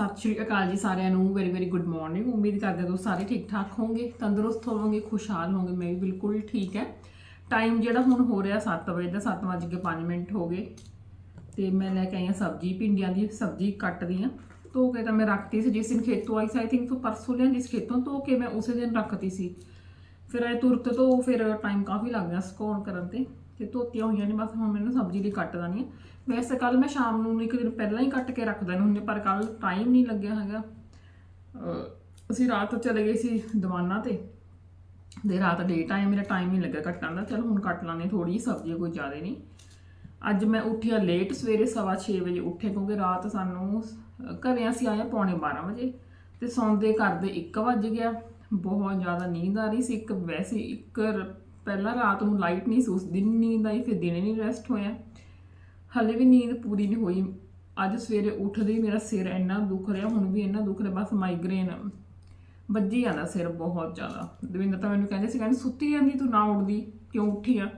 ਸਤਿ ਸ਼੍ਰੀ ਅਕਾਲ ਜੀ ਸਾਰਿਆਂ ਨੂੰ ਵੈਰੀ ਵੈਰੀ ਗੁੱਡ ਮਾਰਨਿੰਗ ਉਮੀਦ ਕਰਦੇ ਹਾਂ ਸਾਰੇ ਠੀਕ ਠਾਕ ਹੋਵੋਗੇ, ਤੰਦਰੁਸਤ ਹੋਵੋਗੇ, ਖੁਸ਼ਹਾਲ ਹੋਵੋਗੇ, ਮੈਂ ਵੀ ਬਿਲਕੁਲ ਠੀਕ ਹੈ। ਟਾਈਮ ਜਿਹੜਾ ਹੁਣ ਹੋ ਰਿਹਾ 7 ਵਜੇ ਦਾ 7:05 ਮਿੰਟ ਹੋ ਗਏ। ਤੇ ਮੈਂ ਲੈ ਕੇ ਆਈ ਹਾਂ ਸਬਜ਼ੀ, ਭਿੰਡੀਆਂ ਦੀ ਸਬਜ਼ੀ ਕੱਟਦੀ ਹਾਂ। ਧੋ ਕੇ ਤਾਂ ਮੈਂ ਰੱਖਤੀ ਸੀ, ਜਿਸ ਦਿਨ ਖੇਤੋਂ ਆਈ ਸੀ ਆਈ ਥਿੰਕ ਤੋਂ ਪਰਸੋਂ ਲਿਆ ਜਿਸ ਖੇਤੋਂ ਧੋ ਕੇ ਮੈਂ ਉਸੇ ਦਿਨ ਰੱਖਤੀ ਸੀ। ਫਿਰ ਇਹ ਤੁਰਤ ਤੋਂ, ਫਿਰ ਟਾਈਮ ਕਾਫੀ ਲੱਗ ਗਿਆ ਸਕੋਨ ਕਰਨ ਤੇ। ਤੇ ਧੋਤੀਆਂ ਹੋਈਆਂ ਨੇ, ਬਸ ਹੁਣ ਮੈਨੂੰ ਸਬਜ਼ੀ ਲਈ ਕੱਟ ਦਾਨੀ ਹੈ। ਵੈਸੇ ਕੱਲ ਮੈਂ ਸ਼ਾਮ ਨੂੰ ਇੱਕ ਦਿਨ ਪਹਿਲਾਂ ਹੀ ਕੱਟ ਕੇ ਰੱਖ ਦੇਣੇ ਹੁੰਦੇ ਪਰ ਕੱਲ ਟਾਈਮ ਨਹੀਂ ਲੱਗਿਆ ਹੈਗਾ। ਅਸੀਂ ਰਾਤ ਚਲੇ ਗਏ ਸੀ ਦੀਵਾਨਾਂ ਤੇ ਦੇ ਰਾਤ ਡੇ ਟਾਈਮ ਮੇਰਾ ਟਾਈਮ ਨਹੀਂ ਲੱਗਾ ਕੱਟਣ ਦਾ। ਚਲ ਹੁਣ ਕੱਟ ਲਾਂਗੇ ਥੋੜੀ ਸਬਜ਼ੀ ਕੋਈ ਜ਼ਿਆਦਾ ਨਹੀਂ। ਅੱਜ ਮੈਂ ਉੱਠਿਆ ਲੇਟ ਸਵੇਰੇ 6:30 ਵਜੇ ਉੱਠੇ ਕਿਉਂਕਿ ਰਾਤ ਸਾਨੂੰ ਅਹ, ਘਰੇ ਅਸੀਂ ਆਏ ਪੌਣੇ 12 ਵਜੇ ਤੇ ਸੌਂਦੇ ਕਰਦੇ 1 ਵਜ ਗਿਆ। ਬਹੁਤ ਜ਼ਿਆਦਾ ਨੀਂਦ ਆ ਰਹੀ ਸੀ ਇੱਕ ਵੈਸੇ ਇੱਕ ਪਹਿਲਾਂ ਰਾਤ ਨੂੰ ਲਾਈਟ ਨਹੀਂ ਸੀ ਉਸ ਦਿਨ ਨੀਂਦ ਆਈ ਫਿਰ ਦਿਨੇ ਨਹੀਂ ਰੈਸਟ ਹੋਇਆ। ਹਲੇ ਵੀ ਨੀਂਦ ਪੂਰੀ ਨਹੀਂ ਹੋਈ। ਅੱਜ ਸਵੇਰੇ ਉੱਠਦੇ ਹੀ ਮੇਰਾ ਸਿਰ ਇੰਨਾ ਦੁਖ ਰਿਹਾ, ਹੁਣ ਵੀ ਇੰਨਾ ਦੁਖ ਰਿਹਾ, ਬਸ ਮਾਈਗ੍ਰੇਨ ਵੱਜੀ ਜਾਂਦਾ ਸਿਰ ਬਹੁਤ ਜ਼ਿਆਦਾ। ਦਵਿੰਦਰ ਤਾਂ ਮੈਨੂੰ ਕਹਿੰਦੇ ਸੀ, ਕਹਿੰਦੇ ਸੁੱਤੀ ਜਾਂਦੀ ਤੂੰ ਨਾ ਉੱਠਦੀ, ਕਿਉਂ ਉੱਠੀ ਆ?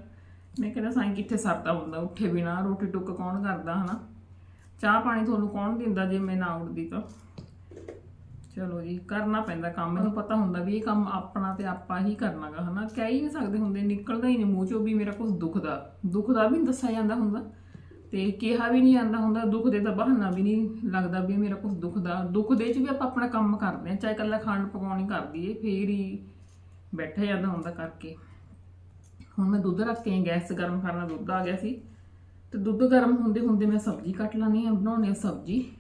ਮੈਂ ਕਹਿੰਦਾ ਸਾਈਂ ਕਿੱਥੇ ਸਰਦਾ ਹੁੰਦਾ, ਉੱਠੇ ਬਿਨਾ ਰੋਟੀ ਟੁੱਕ ਕੌਣ ਕਰਦਾ, ਹਨਾ? ਚਾਹ ਪਾਣੀ ਤੁਹਾਨੂੰ ਕੌਣ ਦਿੰਦਾ ਜੇ ਮੈਂ ਨਾ ਉੱਠਦੀ ਤਾਂ? ਚਲੋ ਜੀ, ਕਰਨਾ ਪੈਂਦਾ ਕੰਮ। ਮੈਨੂੰ ਪਤਾ ਹੁੰਦਾ ਵੀ ਇਹ ਕੰਮ ਆਪਣਾ ਤੇ ਆਪਾਂ ਹੀ ਕਰਨਾਗਾ, ਹਨਾ? ਕਹਿ ਹੀ ਨਹੀਂ ਸਕਦੇ ਹੁੰਦੇ, ਨਿਕਲਦਾ ਹੀ ਨਹੀਂ ਮੂੰਹ ਚੋਂ ਵੀ ਮੇਰਾ ਕੁਝ ਦੁਖਦਾ। ਦੁਖਦਾ ਵੀ ਨਹੀਂ ਦੱਸਿਆ ਜਾਂਦਾ ਹੁੰਦਾ। ਤੇ ਕਿਹਾ ਵੀ ਨਹੀਂ ਜਾਂਦਾ ਹੁੰਦਾ, ਦੁੱਖ ਦੇ ਤਾਂ ਬਹਾਨਾ ਵੀ ਨਹੀਂ ਲੱਗਦਾ ਵੀ ਮੇਰਾ ਕੁਝ ਦੁਖਦਾ। ਦੁੱਖ ਦੇ ਚ ਵੀ ਆਪਾਂ ਆਪਣਾ ਕੰਮ ਕਰਦੇ ਆ ਚਾਹੇ ਇਕੱਲਾ ਖਾਣ ਪਕਾਉਣੀ ਕਰਦੀ ਏ, ਫੇਰ ਹੀ ਬੈਠਾ ਜਾਂਦਾ ਹੁੰਦਾ ਕਰਕੇ। ਹੁਣ ਮੈਂ ਦੁੱਧ ਰੱਖ ਕੇ ਗੈਸ ਗਰਮ ਕਰਨਾ ਦੁੱਧ ਆ ਗਿਆ ਸੀ। ਤੇ ਦੁੱਧ ਗਰਮ ਹੁੰਦੇ ਹੁੰਦੇ ਮੈਂ ਸਬਜ਼ੀ ਕੱਟ ਲਾਣੀ ਆ ਬਣਾਉਣੀ ਆ ਸਬਜ਼ੀ।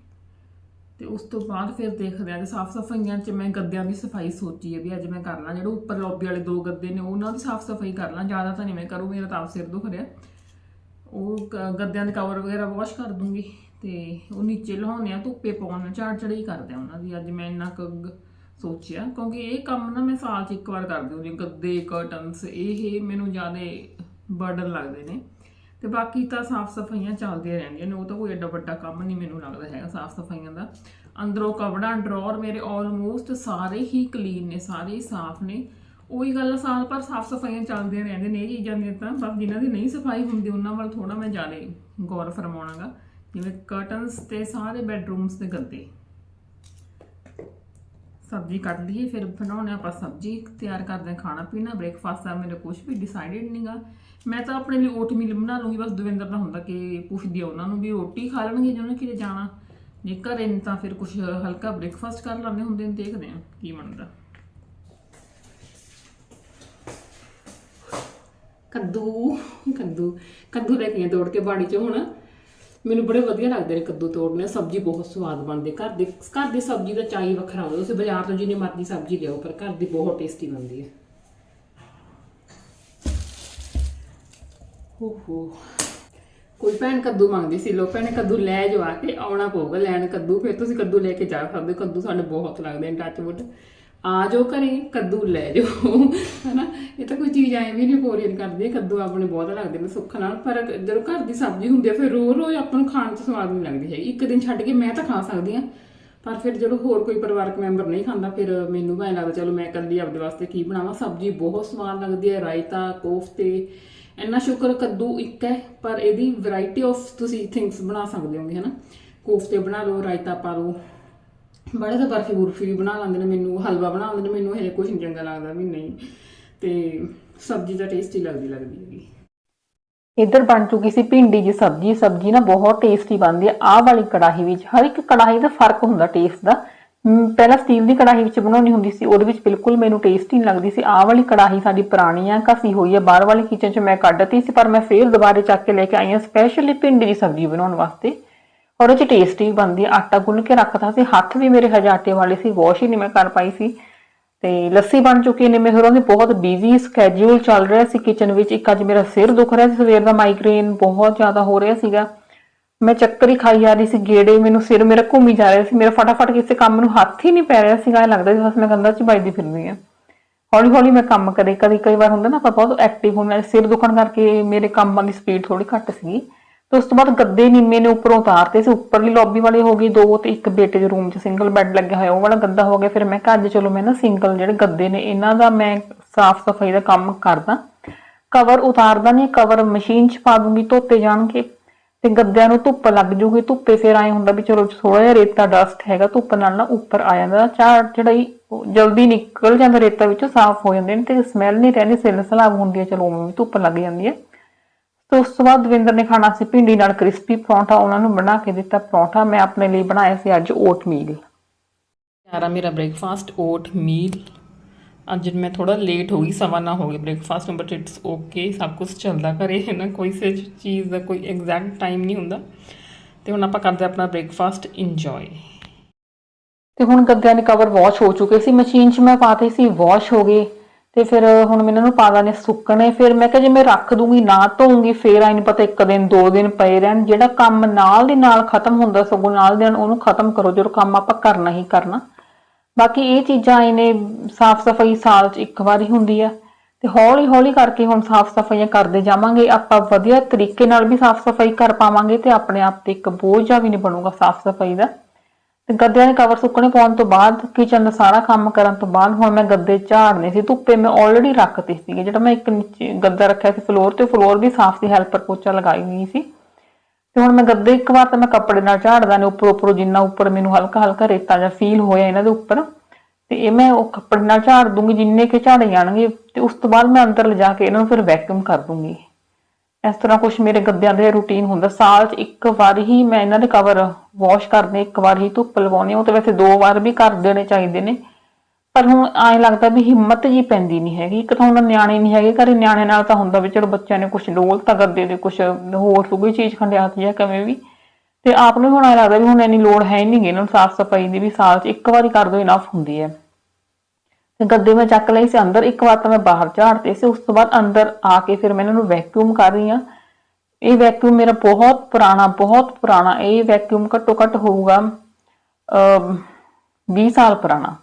ਤੇ ਉਸ ਤੋਂ ਬਾਅਦ ਫਿਰ ਦੇਖਦੇ ਆ ਕਿ ਸਾਫ਼ ਸਫਾਈਆਂ 'ਚ ਮੈਂ ਗੱਦਿਆਂ ਦੀ ਸਫ਼ਾਈ ਸੋਚੀ ਹੈ ਵੀ ਅੱਜ ਮੈਂ ਕਰ ਲਾਂ, ਜਿਹੜੇ ਉੱਪਰ ਲੌਬੀ ਵਾਲੇ ਦੋ ਗੱਦੇ ਨੇ, ਉਹਨਾਂ ਦੀ ਸਾਫ਼ ਸਫ਼ਾਈ ਕਰ ਲਾਂ, ਜ਼ਿਆਦਾ ਤਾਂ ਨਹੀਂ ਮੈਂ ਕਰੂੰ, ਮੇਰਾ ਤਾਂ ਸਿਰ ਦੁਖ ਰਿਹਾ। ਉਹ ਗ- ਗੱਦਿਆਂ ਦੇ ਕਵਰ ਵਗੈਰਾ ਵਾਸ਼ ਕਰ ਦੂੰਗੀ ਤੇ ਉਹ ਨੀਚੇ ਲਹਾਉਣੇ ਆ, ਧੁੱਪੇ ਪਾਉਣ ਝਾੜ ਚੜਾਈ ਕਰਦੇ ਆ ਉਹਨਾਂ ਦੀ। ਅੱਜ ਮੈਂ ਇੰਨਾ ਕੁ ਗ- ਸੋਚਿਆ, ਕਿਉਂਕਿ ਇਹ ਕੰਮ ਨਾ ਮੈਂ ਸਾਲ 'ਚ ਇੱਕ ਵਾਰ ਕਰਦੀ ਹੁੰਦੀ ਗੱਦੇ ਕਰਟਨਸ ਇਹ ਮੈਨੂੰ ਜ਼ਿਆਦਾ ਬਰਡਨ ਲੱਗਦੇ ਨੇ। ਤੇ ਬਾਕੀ ਤਾਂ ਸਾਫ਼ ਸਫਾਈਆਂ ਚੱਲਦੀਆਂ ਰਹਿੰਦੀਆਂ ਨੇ, ਉਹ ਤਾਂ ਕੋਈ ਐਡਾ ਵੱਡਾ ਕੰਮ ਨਹੀਂ ਮੈਨੂੰ ਲੱਗਦਾ ਹੈਗਾ ਸਾਫ਼ ਸਫਾਈਆਂ ਦਾ। ਅੰਦਰੋਂ ਕਵੜਾਂ ਡਰਾਅਰ ਮੇਰੇ ਆਲਮੋਸਟ ਸਾਰੇ ਹੀ ਕਲੀਨ ਨੇ, ਸਾਰੇ ਹੀ ਸਾਫ਼ ਨੇ। ਉਹੀ ਗੱਲ ਆ, ਸਾਲ ਪਰ ਸਾਫ਼ ਸਫਾਈਆਂ ਚੱਲਦੀਆਂ ਰਹਿੰਦੀਆਂ ਨੇ ਇਹ ਚੀਜ਼ਾਂ ਦੀਆਂ ਤਾਂ ਬਸ ਜਿਨ੍ਹਾਂ ਦੀ ਨਹੀਂ ਸਫ਼ਾਈ ਹੁੰਦੀ ਉਹਨਾਂ ਵੱਲ ਥੋੜਾ ਮੈਂ ਜ਼ਿਆਦਾ ਗੌਰ ਫਰਮਾਉਣਾਗਾ। ਜਿਵੇਂ ਕਰਟਨਸ ਤੇ ਸਾਰੇ ਬੈੱਡਰੂਮਸ ਦੇ ਗੱਦੇ। ਸਬਜ਼ੀ ਕੱਟ ਲਈਏ ਫਿਰ ਬਣਾਉਣੇ ਆਪਾਂ ਸਬਜ਼ੀ ਤਿਆਰ ਕਰਦੇ ਹਾਂ ਖਾਣਾ ਪੀਣਾ ਬ੍ਰੇਕਫਾਸਟ ਦਾ ਮੇਰੇ ਕੁਝ ਵੀ ਡਿਸਾਈਡਡ ਨਹੀਂਗਾ ਮੈਂ ਤਾਂ ਆਪਣੇ ਲਈ ਓਟ ਮੀਲ ਬਣਾ ਲੂੰਗੀ ਬਸ ਦਵਿੰਦਰ ਦਾ ਹੁੰਦਾ ਕਿ ਪੁੱਛਦੀ ਆ ਉਹਨਾਂ ਨੂੰ ਵੀ ਰੋਟੀ ਖਾ ਲੈਣਗੇ ਜਿਹਨਾਂ ਕਿਤੇ ਜਾਣਾ। ਜੇ ਘਰੇ ਤਾਂ ਫਿਰ ਕੁਝ ਹਲਕਾ ਬ੍ਰੇਕਫਾਸਟ ਕਰ ਲੈਂਦੇ ਹੁੰਦੇ ਨੇ ਦੇਖਦੇ ਆ ਕੀ ਬਣਦਾ। ਕੱਦੂ ਕੱਦੂ ਕੱਦੂ ਲੈ ਕੇ ਆਏ ਤੋੜ ਕੇ ਬਾੜੀ ਚ ਹੁਣ। ਮੈਨੂੰ ਬੜੇ ਵਧੀਆ ਲੱਗਦੇ ਨੇ ਕੱਦੂ ਤੋੜਨੇ। ਸਬਜ਼ੀ ਬਹੁਤ ਸਵਾਦ ਬਣਦੀ ਘਰ ਦੇ, ਘਰ ਦੀ ਸਬਜ਼ੀ ਦਾ ਚਾਈ ਵੱਖਰਾ ਹੁੰਦਾ। ਤੁਸੀਂ ਬਾਜ਼ਾਰ ਤੋਂ ਜਿੰਨੀ ਮਰਜ਼ੀ ਸਬਜ਼ੀ ਲਿਆਓ, ਪਰ ਘਰ ਦੀ ਬਹੁਤ ਟੇਸਟੀ ਬਣਦੀ ਹੈ। ਹੋ ਹੋ। ਕੋਈ ਭੈਣ ਕੱਦੂ ਮੰਗਦੀ ਸੀ। ਲੋ ਭੈਣੇ, ਕੱਦੂ ਲੈ ਜਾਵਾ ਕੇ ਆਉਣਾ ਪਊਗਾ। ਲੈਣ ਕੱਦੂ, ਫਿਰ ਤੁਸੀਂ ਕੱਦੂ ਲੈ ਕੇ ਜਾ ਸਕਦੇ ਕੱਦੂ ਸਾਨੂੰ ਬਹੁਤ ਲੱਗਦੇ ਨੇ ਟੱਚਵੁੱਡ ਆ ਜਾਓ ਘਰੇ, ਕੱਦੂ ਲੈ ਜਾਓ। ਹਨਾ? ਇਹ ਤਾਂ ਕੋਈ ਚੀਜ਼ ਐਵੇਂ ਵੀ ਨਹੀਂ ਕੋਰੀਅਨ ਕਰਦੀ, ਕੱਦੂ ਆਪਣੇ ਬਹੁਤ ਲੱਗਦੇ ਨੇ ਸੁੱਖ ਨਾਲ, ਪਰ ਜਦੋਂ ਘਰ ਦੀ ਸਬਜ਼ੀ ਹੁੰਦੀ ਹੈ ਫਿਰ ਰੋ ਰੋ ਆਪਾਂ ਨੂੰ ਖਾਣ 'ਚ ਸਵਾਦ ਨਹੀਂ ਲੱਗਦੀ ਹੈਗੀ। ਇੱਕ ਦਿਨ ਛੱਡ ਕੇ ਮੈਂ ਤਾਂ ਖਾ ਸਕਦੀ ਹਾਂ, ਪਰ ਫਿਰ ਜਦੋਂ ਹੋਰ ਕੋਈ ਪਰਿਵਾਰਕ ਮੈਂਬਰ ਨਹੀਂ ਖਾਂਦਾ, ਫਿਰ ਮੈਨੂੰ ਭਾਵੇਂ ਲੱਗਦਾ, ਚਲੋ ਮੈਂ ਇਕੱਲੀ ਆਪਦੇ ਵਾਸਤੇ ਕੀ ਬਣਾਵਾਂ? ਸਬਜ਼ੀ ਬਹੁਤ ਸਵਾਦ ਲੱਗਦੀ ਹੈ, ਰਾਇਤਾ, ਕੋਫਤੇ, ਇੰਨਾ ਸ਼ੁਕਰ ਕੱਦੂ ਇੱਕ ਹੈ, ਪਰ ਇਹਦੀ ਵੈਰਾਈਟੀ ਆਫ ਤੁਸੀਂ ਥਿੰਗਸ ਬਣਾ ਸਕਦੇ ਹੋਗੇ, ਹਨਾ? ਕੋਫਤੇ ਬਣਾ ਲਓ, ਰਾਇਤਾ ਪਾ ਲਓ ਬੜੇ ਤਾਂ ਬਰਫੀ ਬੁਰਫੀ ਵੀ ਬਣਾ ਲੈਂਦੇ ਨੇ ਮੈਨੂੰ ਹਲਵਾ ਬਣਾ ਲੈਂਦੇ ਨੇ ਮੈਨੂੰ ਇਹ ਕੁਝ ਨਹੀਂ ਚੰਗਾ ਲੱਗਦਾ ਵੀ ਨਹੀਂ। ਤੇ ਸਬਜ਼ੀ ਤਾਂ ਟੇਸਟੀ ਲੱਗਦੀ ਲੱਗਦੀ ਹੈਗੀ। ਇੱਧਰ ਬਣ ਚੁੱਕੀ ਸੀ ਭਿੰਡੀ ਦੀ ਸਬਜ਼ੀ ਸਬਜ਼ੀ ਨਾ ਬਹੁਤ ਟੇਸਟੀ ਬਣਦੀ ਹੈ ਆਹ ਵਾਲੀ ਕੜਾਹੀ ਵਿੱਚ ਹਰ ਇੱਕ ਕੜਾਹੀ ਦਾ ਫ਼ਰਕ ਹੁੰਦਾ ਟੇਸਟ ਦਾ। ਮ, ਪਹਿਲਾਂ ਸਟੀਲ ਦੀ ਕੜਾਹੀ ਵਿੱਚ ਬਣਾਉਣੀ ਹੁੰਦੀ ਸੀ ਉਹਦੇ ਵਿੱਚ ਬਿਲਕੁਲ ਮੈਨੂੰ ਟੇਸਟ ਹੀ ਨਹੀਂ ਲੱਗਦੀ ਸੀ। ਆਹ ਵਾਲੀ ਕੜਾਹੀ ਸਾਡੀ ਪੁਰਾਣੀ ਆ ਘਸੀ ਹੋਈ ਹੈ ਬਾਹਰ ਵਾਲੀ ਕਿਚਨ 'ਚ ਮੈਂ ਕੱਢਤੀ ਸੀ ਪਰ ਮੈਂ ਫੇਰ ਦੁਬਾਰੇ ਚੱਕ ਕੇ ਲੈ ਕੇ ਆਈ ਹਾਂ ਸਪੈਸ਼ਲੀ ਭਿੰਡੀ ਦੀ ਸਬਜ਼ੀ ਬਣਾਉਣ ਵਾਸਤੇ। ਔਰ ਉਹ 'ਚ ਟੇਸਟੀ ਬਣਦੀ ਆਟਾ ਗੁੰਨ ਕੇ ਰੱਖਦਾ ਸੀ, ਹੱਥ ਵੀ ਮੇਰੇ ਹਜੇ ਆਟੇ ਵਾਲੇ ਸੀ ਵਾਸ਼ ਹੀ ਨਹੀਂ ਮੈਂ ਕਰ ਪਾਈ ਸੀ। ਤੇ ਲੱਸੀ ਬਣ ਚੁੱਕੀ ਨੇ, ਮੇਰੇ ਦੀ ਬਹੁਤ ਬਿਜ਼ੀ ਸਕੇਜੂਲ ਚੱਲ ਰਿਹਾ ਸੀ ਕਿਚਨ ਵਿੱਚ, ਇੱਕ ਅੱਜ ਮੇਰਾ ਸਿਰ ਦੁਖ ਰਿਹਾ ਸੀ, ਸਵੇਰ ਦਾ ਮਾਈਗ੍ਰੇਨ ਬਹੁਤ ਜ਼ਿਆਦਾ ਹੋ ਰਿਹਾ ਸੀਗਾ। ਮੈਂ ਚੱਕਰ ਹੀ ਖਾਈ ਜਾ ਰਹੀ ਸੀ, ਗੇੜੇ ਮੈਨੂੰ ਸਿਰ ਮੇਰਾ ਘੁੰਮੀ ਜਾ ਰਿਹਾ ਸੀ, ਮੇਰਾ ਫਟਾਫਟ ਕਿਸੇ ਕੰਮ ਨੂੰ ਹੱਥ ਹੀ ਨਹੀਂ ਪੈ ਰਿਹਾ ਸੀਗਾ ਲੱਗਦਾ ਸੀ ਬਸ ਮੈਂ ਕੰਧਾਂ 'ਚ ਵੱਜਦੀ ਫਿਰਦੀ ਆ ਹੌਲੀ ਹੌਲੀ ਮੈਂ ਕੰਮ ਕਰੇ ਕਦੀ ਕਈ ਵਾਰ ਹੁੰਦਾ ਨਾ ਆਪਾਂ ਬਹੁਤ ਐਕਟਿਵ ਹੁੰਦੇ ਸਿਰ ਦੁਖਣ ਕਰਕੇ ਮੇਰੇ ਕੰਮਾਂ ਦੀ ਸਪੀਡ ਥੋੜੀ ਘੱਟ ਸੀਗੀ। ਤੇ ਉਸ ਤੋਂ ਬਾਅਦ ਗੱਦੇ ਨਿੰਮੇ ਨੇ ਉੱਪਰੋਂ ਉਤਾਰਤੇ ਸੀ। ਉੱਪਰਲੀ ਲੌਬੀ ਵਾਲੇ ਹੋ ਗਈ ਦੋ ਤੇ ਇੱਕ ਬੇਟੇ ਦੇ ਰੂਮ 'ਚ ਸਿੰਗਲ ਬੈੱਡ ਲੱਗਿਆ ਹੋਇਆ, ਉਹ ਵਾਲਾ ਗੱਦਾ ਹੋ ਗਿਆ। ਫਿਰ ਮੈਂ ਕਿਹਾ ਅੱਜ ਚਲੋ ਮੈਂ ਨਾ ਸਿੰਗਲ ਜਿਹੜੇ ਗੱਦੇ ਨੇ, ਇਹਨਾਂ ਦਾ ਮੈਂ ਸਾਫ਼ ਸਫ਼ਾਈ ਦਾ ਕੰਮ ਕਰਦਾ। ਕਵਰ ਉਤਾਰਦਾ ਨਹੀਂ ਕਵਰ ਮਸ਼ੀਨ 'ਚ ਪਾ ਦੂੰਗੀ, ਧੋਤੇ ਜਾਣਗੇ ਤੇ ਗੱਦਿਆਂ ਨੂੰ ਧੁੱਪ ਲੱਗ ਜੂਗੀ। ਧੁੱਪੇ ਫਿਰ ਆਏ ਹੁੰਦਾ ਵੀ ਚਲੋ ਥੋੜਾ ਜਿਹਾ ਰੇਤਾ ਡਸਟ ਹੈਗਾ, ਧੁੱਪ ਨਾਲ ਨਾ ਉੱਪਰ ਆ ਜਾਂਦਾ। ਚਾਹ ਜਿਹੜਾ ਹੀ ਉਹ ਜਲਦੀ ਨਿਕਲ ਜਾਂਦਾ ਰੇਤਾ ਵਿੱਚੋਂ, ਸਾਫ਼ ਹੋ ਜਾਂਦੇ ਨੇ ਤੇ ਸਮੈਲ ਨਹੀਂ ਰਹਿੰਦੀ ਸਿਲ ਸਲਾਬ ਹੁੰਦੀ ਹੈ, ਚਲੋ ਉਵੇਂ ਵੀ ਧੁੱਪ ਲੱਗ ਜਾਂਦੀ ਹੈ। ਤੇ ਉਸ ਤੋਂ ਬਾਅਦ ਦਵਿੰਦਰ ਨੇ ਖਾਣਾ ਸੀ ਭਿੰਡੀ ਨਾਲ ਕ੍ਰਿਸਪੀ ਪਰੌਂਠਾ ਉਹਨਾਂ ਨੂੰ ਬਣਾ ਕੇ ਦਿੱਤਾ ਪਰੌਂਠਾ। ਮੈਂ ਆਪਣੇ ਲਈ ਬਣਾਇਆ ਸੀ ਅੱਜ ਓਟ ਮੀਲ ਯਾਰਾ ਮੇਰਾ ਬ੍ਰੇਕਫਾਸਟ ਓਟ ਮੀਲ ਅੱਜ ਮੈਂ ਥੋੜਾ ਲੇਟ ਹੋ ਗਈ ਸਵਾ ਨਾ ਹੋ ਗਈ ਬ੍ਰੇਕਫਾਸਟ ਨੂੰ ਬਟ ਇਟਸ ਓਕੇ ਸਭ ਕੁਝ ਚੱਲਦਾ ਘਰੇ ਹੈ ਨਾ? ਕੋਈ ਸੇ ਚੀਜ਼ ਦਾ ਕੋਈ ਐਗਜ਼ੈਕਟ ਟਾਈਮ ਨਹੀਂ ਹੁੰਦਾ। ਤੇ ਹੁਣ ਆਪਾਂ ਕਰਦੇ ਆਪਣਾ ਬ੍ਰੇਕਫਾਸਟ ਇੰਜੋਏ ਤੇ ਹੁਣ ਗੱਦਿਆਂ ਦੇ ਕਵਰ ਵਾਸ਼ ਹੋ ਚੁੱਕੇ ਸੀ ਮਸ਼ੀਨ 'ਚ ਮੈਂ ਪਾਤੇ ਸੀ ਵਾਸ਼ ਹੋ ਗਏ। ਤੇ ਫਿਰ ਹੁਣ ਮੈਨੂੰ ਇਹਨਾਂ ਨੂੰ ਪਾ ਨੇ ਸੁੱਕਣੇ, ਫਿਰ ਮੈਂ ਕਿਹਾ ਜੇ ਮੈਂ ਰੱਖ ਦੂੰਗੀ, ਨਾ ਧੋਉਂਗੀ ਫਿਰ ਆਈ ਨੂੰ ਪਤਾ ਇੱਕ ਦਿਨ, ਦੋ ਦਿਨ ਪਏ ਰਹਿਣ। ਜਿਹੜਾ ਕੰਮ ਨਾਲ ਦੀ ਨਾਲ ਖਤਮ ਹੁੰਦਾ, ਸਗੋਂ ਨਾਲ ਦੇ ਨਾਲ ਉਹਨੂੰ ਖਤਮ ਕਰੋ, ਜਦੋਂ ਕੰਮ ਆਪਾਂ ਕਰਨਾ ਹੀ ਕਰਨਾ। ਬਾਕੀ ਇਹ ਚੀਜ਼ਾਂ ਆਈ ਨੇ ਸਾਫ਼ ਸਫ਼ਾਈ ਸਾਲ 'ਚ ਇੱਕ ਵਾਰੀ ਹੁੰਦੀ ਆ। ਤੇ ਹੌਲੀ ਹੌਲੀ ਕਰਕੇ ਹੁਣ ਸਾਫ਼ ਸਫਾਈਆਂ ਕਰਦੇ ਜਾਵਾਂਗੇ। ਆਪਾਂ ਵਧੀਆ ਤਰੀਕੇ ਨਾਲ ਵੀ ਸਾਫ਼ ਸਫ਼ਾਈ ਕਰ ਪਾਵਾਂਗੇ ਤੇ ਆਪਣੇ ਆਪ ਤੇ ਇੱਕ ਬੋਝਾ ਵੀ ਨਹੀਂ ਬਣੂਗਾ ਸਾਫ਼ ਸਫ਼ਾਈ ਦਾ। ਗੱਦਿਆਂ ਦੇ ਕਵਰ ਸੁੱਕਣੇ ਪਾਉਣ ਤੋਂ ਬਾਅਦ ਕਿਚਨ ਦਾ ਸਾਰਾ ਕੰਮ ਕਰਨ ਤੋਂ ਬਾਅਦ ਹੁਣ ਮੈਂ ਗੱਦੇ ਝਾੜਨੇ ਸੀ, ਧੁੱਪੇ ਮੈਂ ਆਲਰੇਡੀ ਰੱਖਤੇ ਸੀਗੇ। ਜਿਹੜਾ ਮੈਂ ਇੱਕ ਨੀਚੇ ਗੱਦਾ ਰੱਖਿਆ ਸੀ ਫਲੋਰ ਤੇ ਫਲੋਰ ਵੀ ਸਾਫ਼ ਸੀ ਹੈਲਪਰ ਪੋਚਾ ਲਗਾਈ ਹੋਈ ਸੀ। ਤੇ ਹੁਣ ਮੈਂ ਗੱਦੇ ਇੱਕ ਵਾਰ ਤਾਂ ਮੈਂ ਕੱਪੜੇ ਨਾਲ ਝਾੜਦਾ ਨੇ, ਉੱਪਰ ਉੱਪਰ ਜਿੰਨਾ ਉੱਪਰ ਮੈਨੂੰ ਹਲਕਾ ਹਲਕਾ ਰੇਤਾ ਜਿਹਾ ਫੀਲ ਹੋਇਆ ਇਹਨਾਂ ਦੇ ਉੱਪਰ, ਤੇ ਇਹ ਮੈਂ ਉਹ ਕੱਪੜੇ ਨਾਲ ਝਾੜ ਦੂੰਗੀ, ਜਿੰਨੇ ਕਿ ਝਾੜੇ ਜਾਣਗੇ, ਤੇ ਉਸ ਤੋਂ ਬਾਅਦ ਮੈਂ ਅੰਦਰ ਲਿਜਾ ਕੇ ਇਹਨਾਂ ਨੂੰ ਫਿਰ ਵੈਕਿਊਮ ਕਰ ਦੂੰਗੀ। ਇਸ ਤਰ੍ਹਾਂ ਕੁਝ ਮੇਰੇ ਗੱਦਿਆਂ ਦੇ ਰੂਟੀਨ ਹੁੰਦਾ। ਸਾਲ 'ਚ ਇੱਕ ਵਾਰ ਹੀ ਮੈਂ ਇਹਨਾਂ ਦੇ ਕਵਰ ਵਾਸ਼ ਕਰਦੇ, ਇੱਕ ਵਾਰ ਹੀ ਧੁੱਪ ਲਵਾਉਣੀ ਉਹ ਤਾਂ ਵੈਸੇ ਦੋ ਵਾਰ ਵੀ ਕਰ ਦੇਣੇ ਚਾਹੀਦੇ ਨੇ। ਪਰ ਹੁਣ ਐਂ ਲੱਗਦਾ ਵੀ ਹਿੰਮਤ ਜੀ ਪੈਂਦੀ ਨਹੀਂ ਹੈਗੀ। ਇੱਕ ਤਾਂ ਹੁਣ ਨਿਆਣੇ ਨਹੀਂ ਹੈਗੇ, ਘਰੇ ਨਿਆਣੇ ਨਾਲ ਤਾਂ ਹੁੰਦਾ ਵੀ ਚਲੋ ਬੱਚਿਆਂ ਨੇ ਕੁਝ ਡੋਲ ਤਾਂ ਗੱਦੇ ਦੇ ਕੁਝ ਹੋਰ ਕੋਈ ਚੀਜ਼ ਖੰਡਿਆਤ ਜਾਂ ਕਿਵੇਂ ਵੀ। ਤੇ ਆਪ ਨੂੰ ਹੁਣ ਐਂ ਲੱਗਦਾ ਵੀ ਹੁਣ ਇੰਨੀ ਲੋੜ ਹੈ ਨਹੀਂ ਗੀ ਇਹਨਾਂ ਨੂੰ ਸਾਫ਼ ਸਫ਼ਾਈ ਦੀ ਵੀ ਸਾਲ 'ਚ ਇੱਕ ਵਾਰੀ ਕਰ ਦੋ ਇਨਫ ਹੁੰਦੀ ਹੈ। ਗੱਦੇ ਮੈਂ ਚੱਕ ਲਈ ਸੀ ਅੰਦਰ, ਇੱਕ ਵਾਰ ਤਾਂ ਮੈਂ ਬਾਹਰ ਝਾੜਤੇ ਸੀ, ਉਸ ਤੋਂ ਬਾਅਦ ਅੰਦਰ ਆ ਕੇ ਫਿਰ ਮੈਂ ਇਹਨਾਂ ਨੂੰ ਵੈਕਿਊਮ ਕਰ ਰਹੀ ਹਾਂ। ਇਹ ਵੈਕਿਊਮ ਮੇਰਾ ਬਹੁਤ ਪੁਰਾਣਾ ਬਹੁਤ ਪੁਰਾਣਾ, ਇਹ ਵੈਕਿਊਮ ਘੱਟੋ ਘੱਟ ਹੋਊਗਾ 20 ਸਾਲ ਪੁਰਾਣਾ।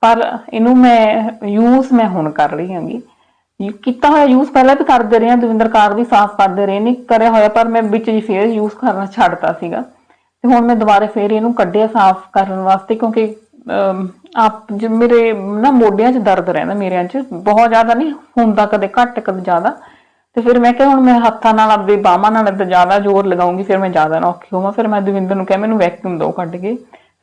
ਪਰ ਇਹਨੂੰ ਮੈਂ ਯੂਜ਼ ਮੈਂ ਹੁਣ ਕਰ ਰਹੀ ਹਾਂਗੀ। ਯੂ- ਕੀਤਾ ਹੋਇਆ ਯੂਜ਼ ਪਹਿਲਾਂ ਵੀ ਕਰਦੇ ਰਹੇ ਹਾਂ, ਦਵਿੰਦਰ ਕਾਰ ਵੀ ਸਾਫ਼ ਕਰਦੇ ਰਹੇ ਨੇ ਕਰਿਆ ਹੋਇਆ, ਪਰ ਮੈਂ ਵਿੱਚ ਜੀ ਫੇਰ ਯੂਜ਼ ਕਰਨਾ ਛੱਡਤਾ ਸੀਗਾ। ਤੇ ਹੁਣ ਮੈਂ ਦੁਬਾਰਾ ਫੇਰ ਇਹਨੂੰ ਕੱਢਿਆ ਸਾਫ਼ ਕਰਨ ਵਾਸਤੇ, ਕਿਉਂਕਿ ਆਪ ਜ ਮੇਰੇ ਨਾ ਮੋਢਿਆਂ 'ਚ ਦਰਦ ਰਹਿੰਦਾ, ਮੇਰਿਆਂ 'ਚ ਬਹੁਤ ਜ਼ਿਆਦਾ ਨਹੀਂ, ਹੁੰਦਾ ਕਦੇ ਘੱਟ, ਕਦੇ ਜ਼ਿਆਦਾ। ਤੇ ਫਿਰ ਮੈਂ ਕਿਹਾ, ਹੁਣ ਮੈਂ ਹੱਥਾਂ ਨਾਲ, ਆਪਦੇ ਬਾਹਾਂ ਨਾਲ ਏਦਾਂ ਜ਼ਿਆਦਾ ਜ਼ੋਰ ਲਗਾਉਂਗੀ, ਫਿਰ ਮੈਂ ਜ਼ਿਆਦਾ ਨਾ ਔਖੀ ਹੋਵਾਂ। ਫਿਰ ਮੈਂ ਦਵਿੰਦਰ ਨੂੰ ਕਿਹਾ, ਮੈਨੂੰ ਵੈਕਿਊਮ ਦਿਓ ਕੱਢ ਕੇ।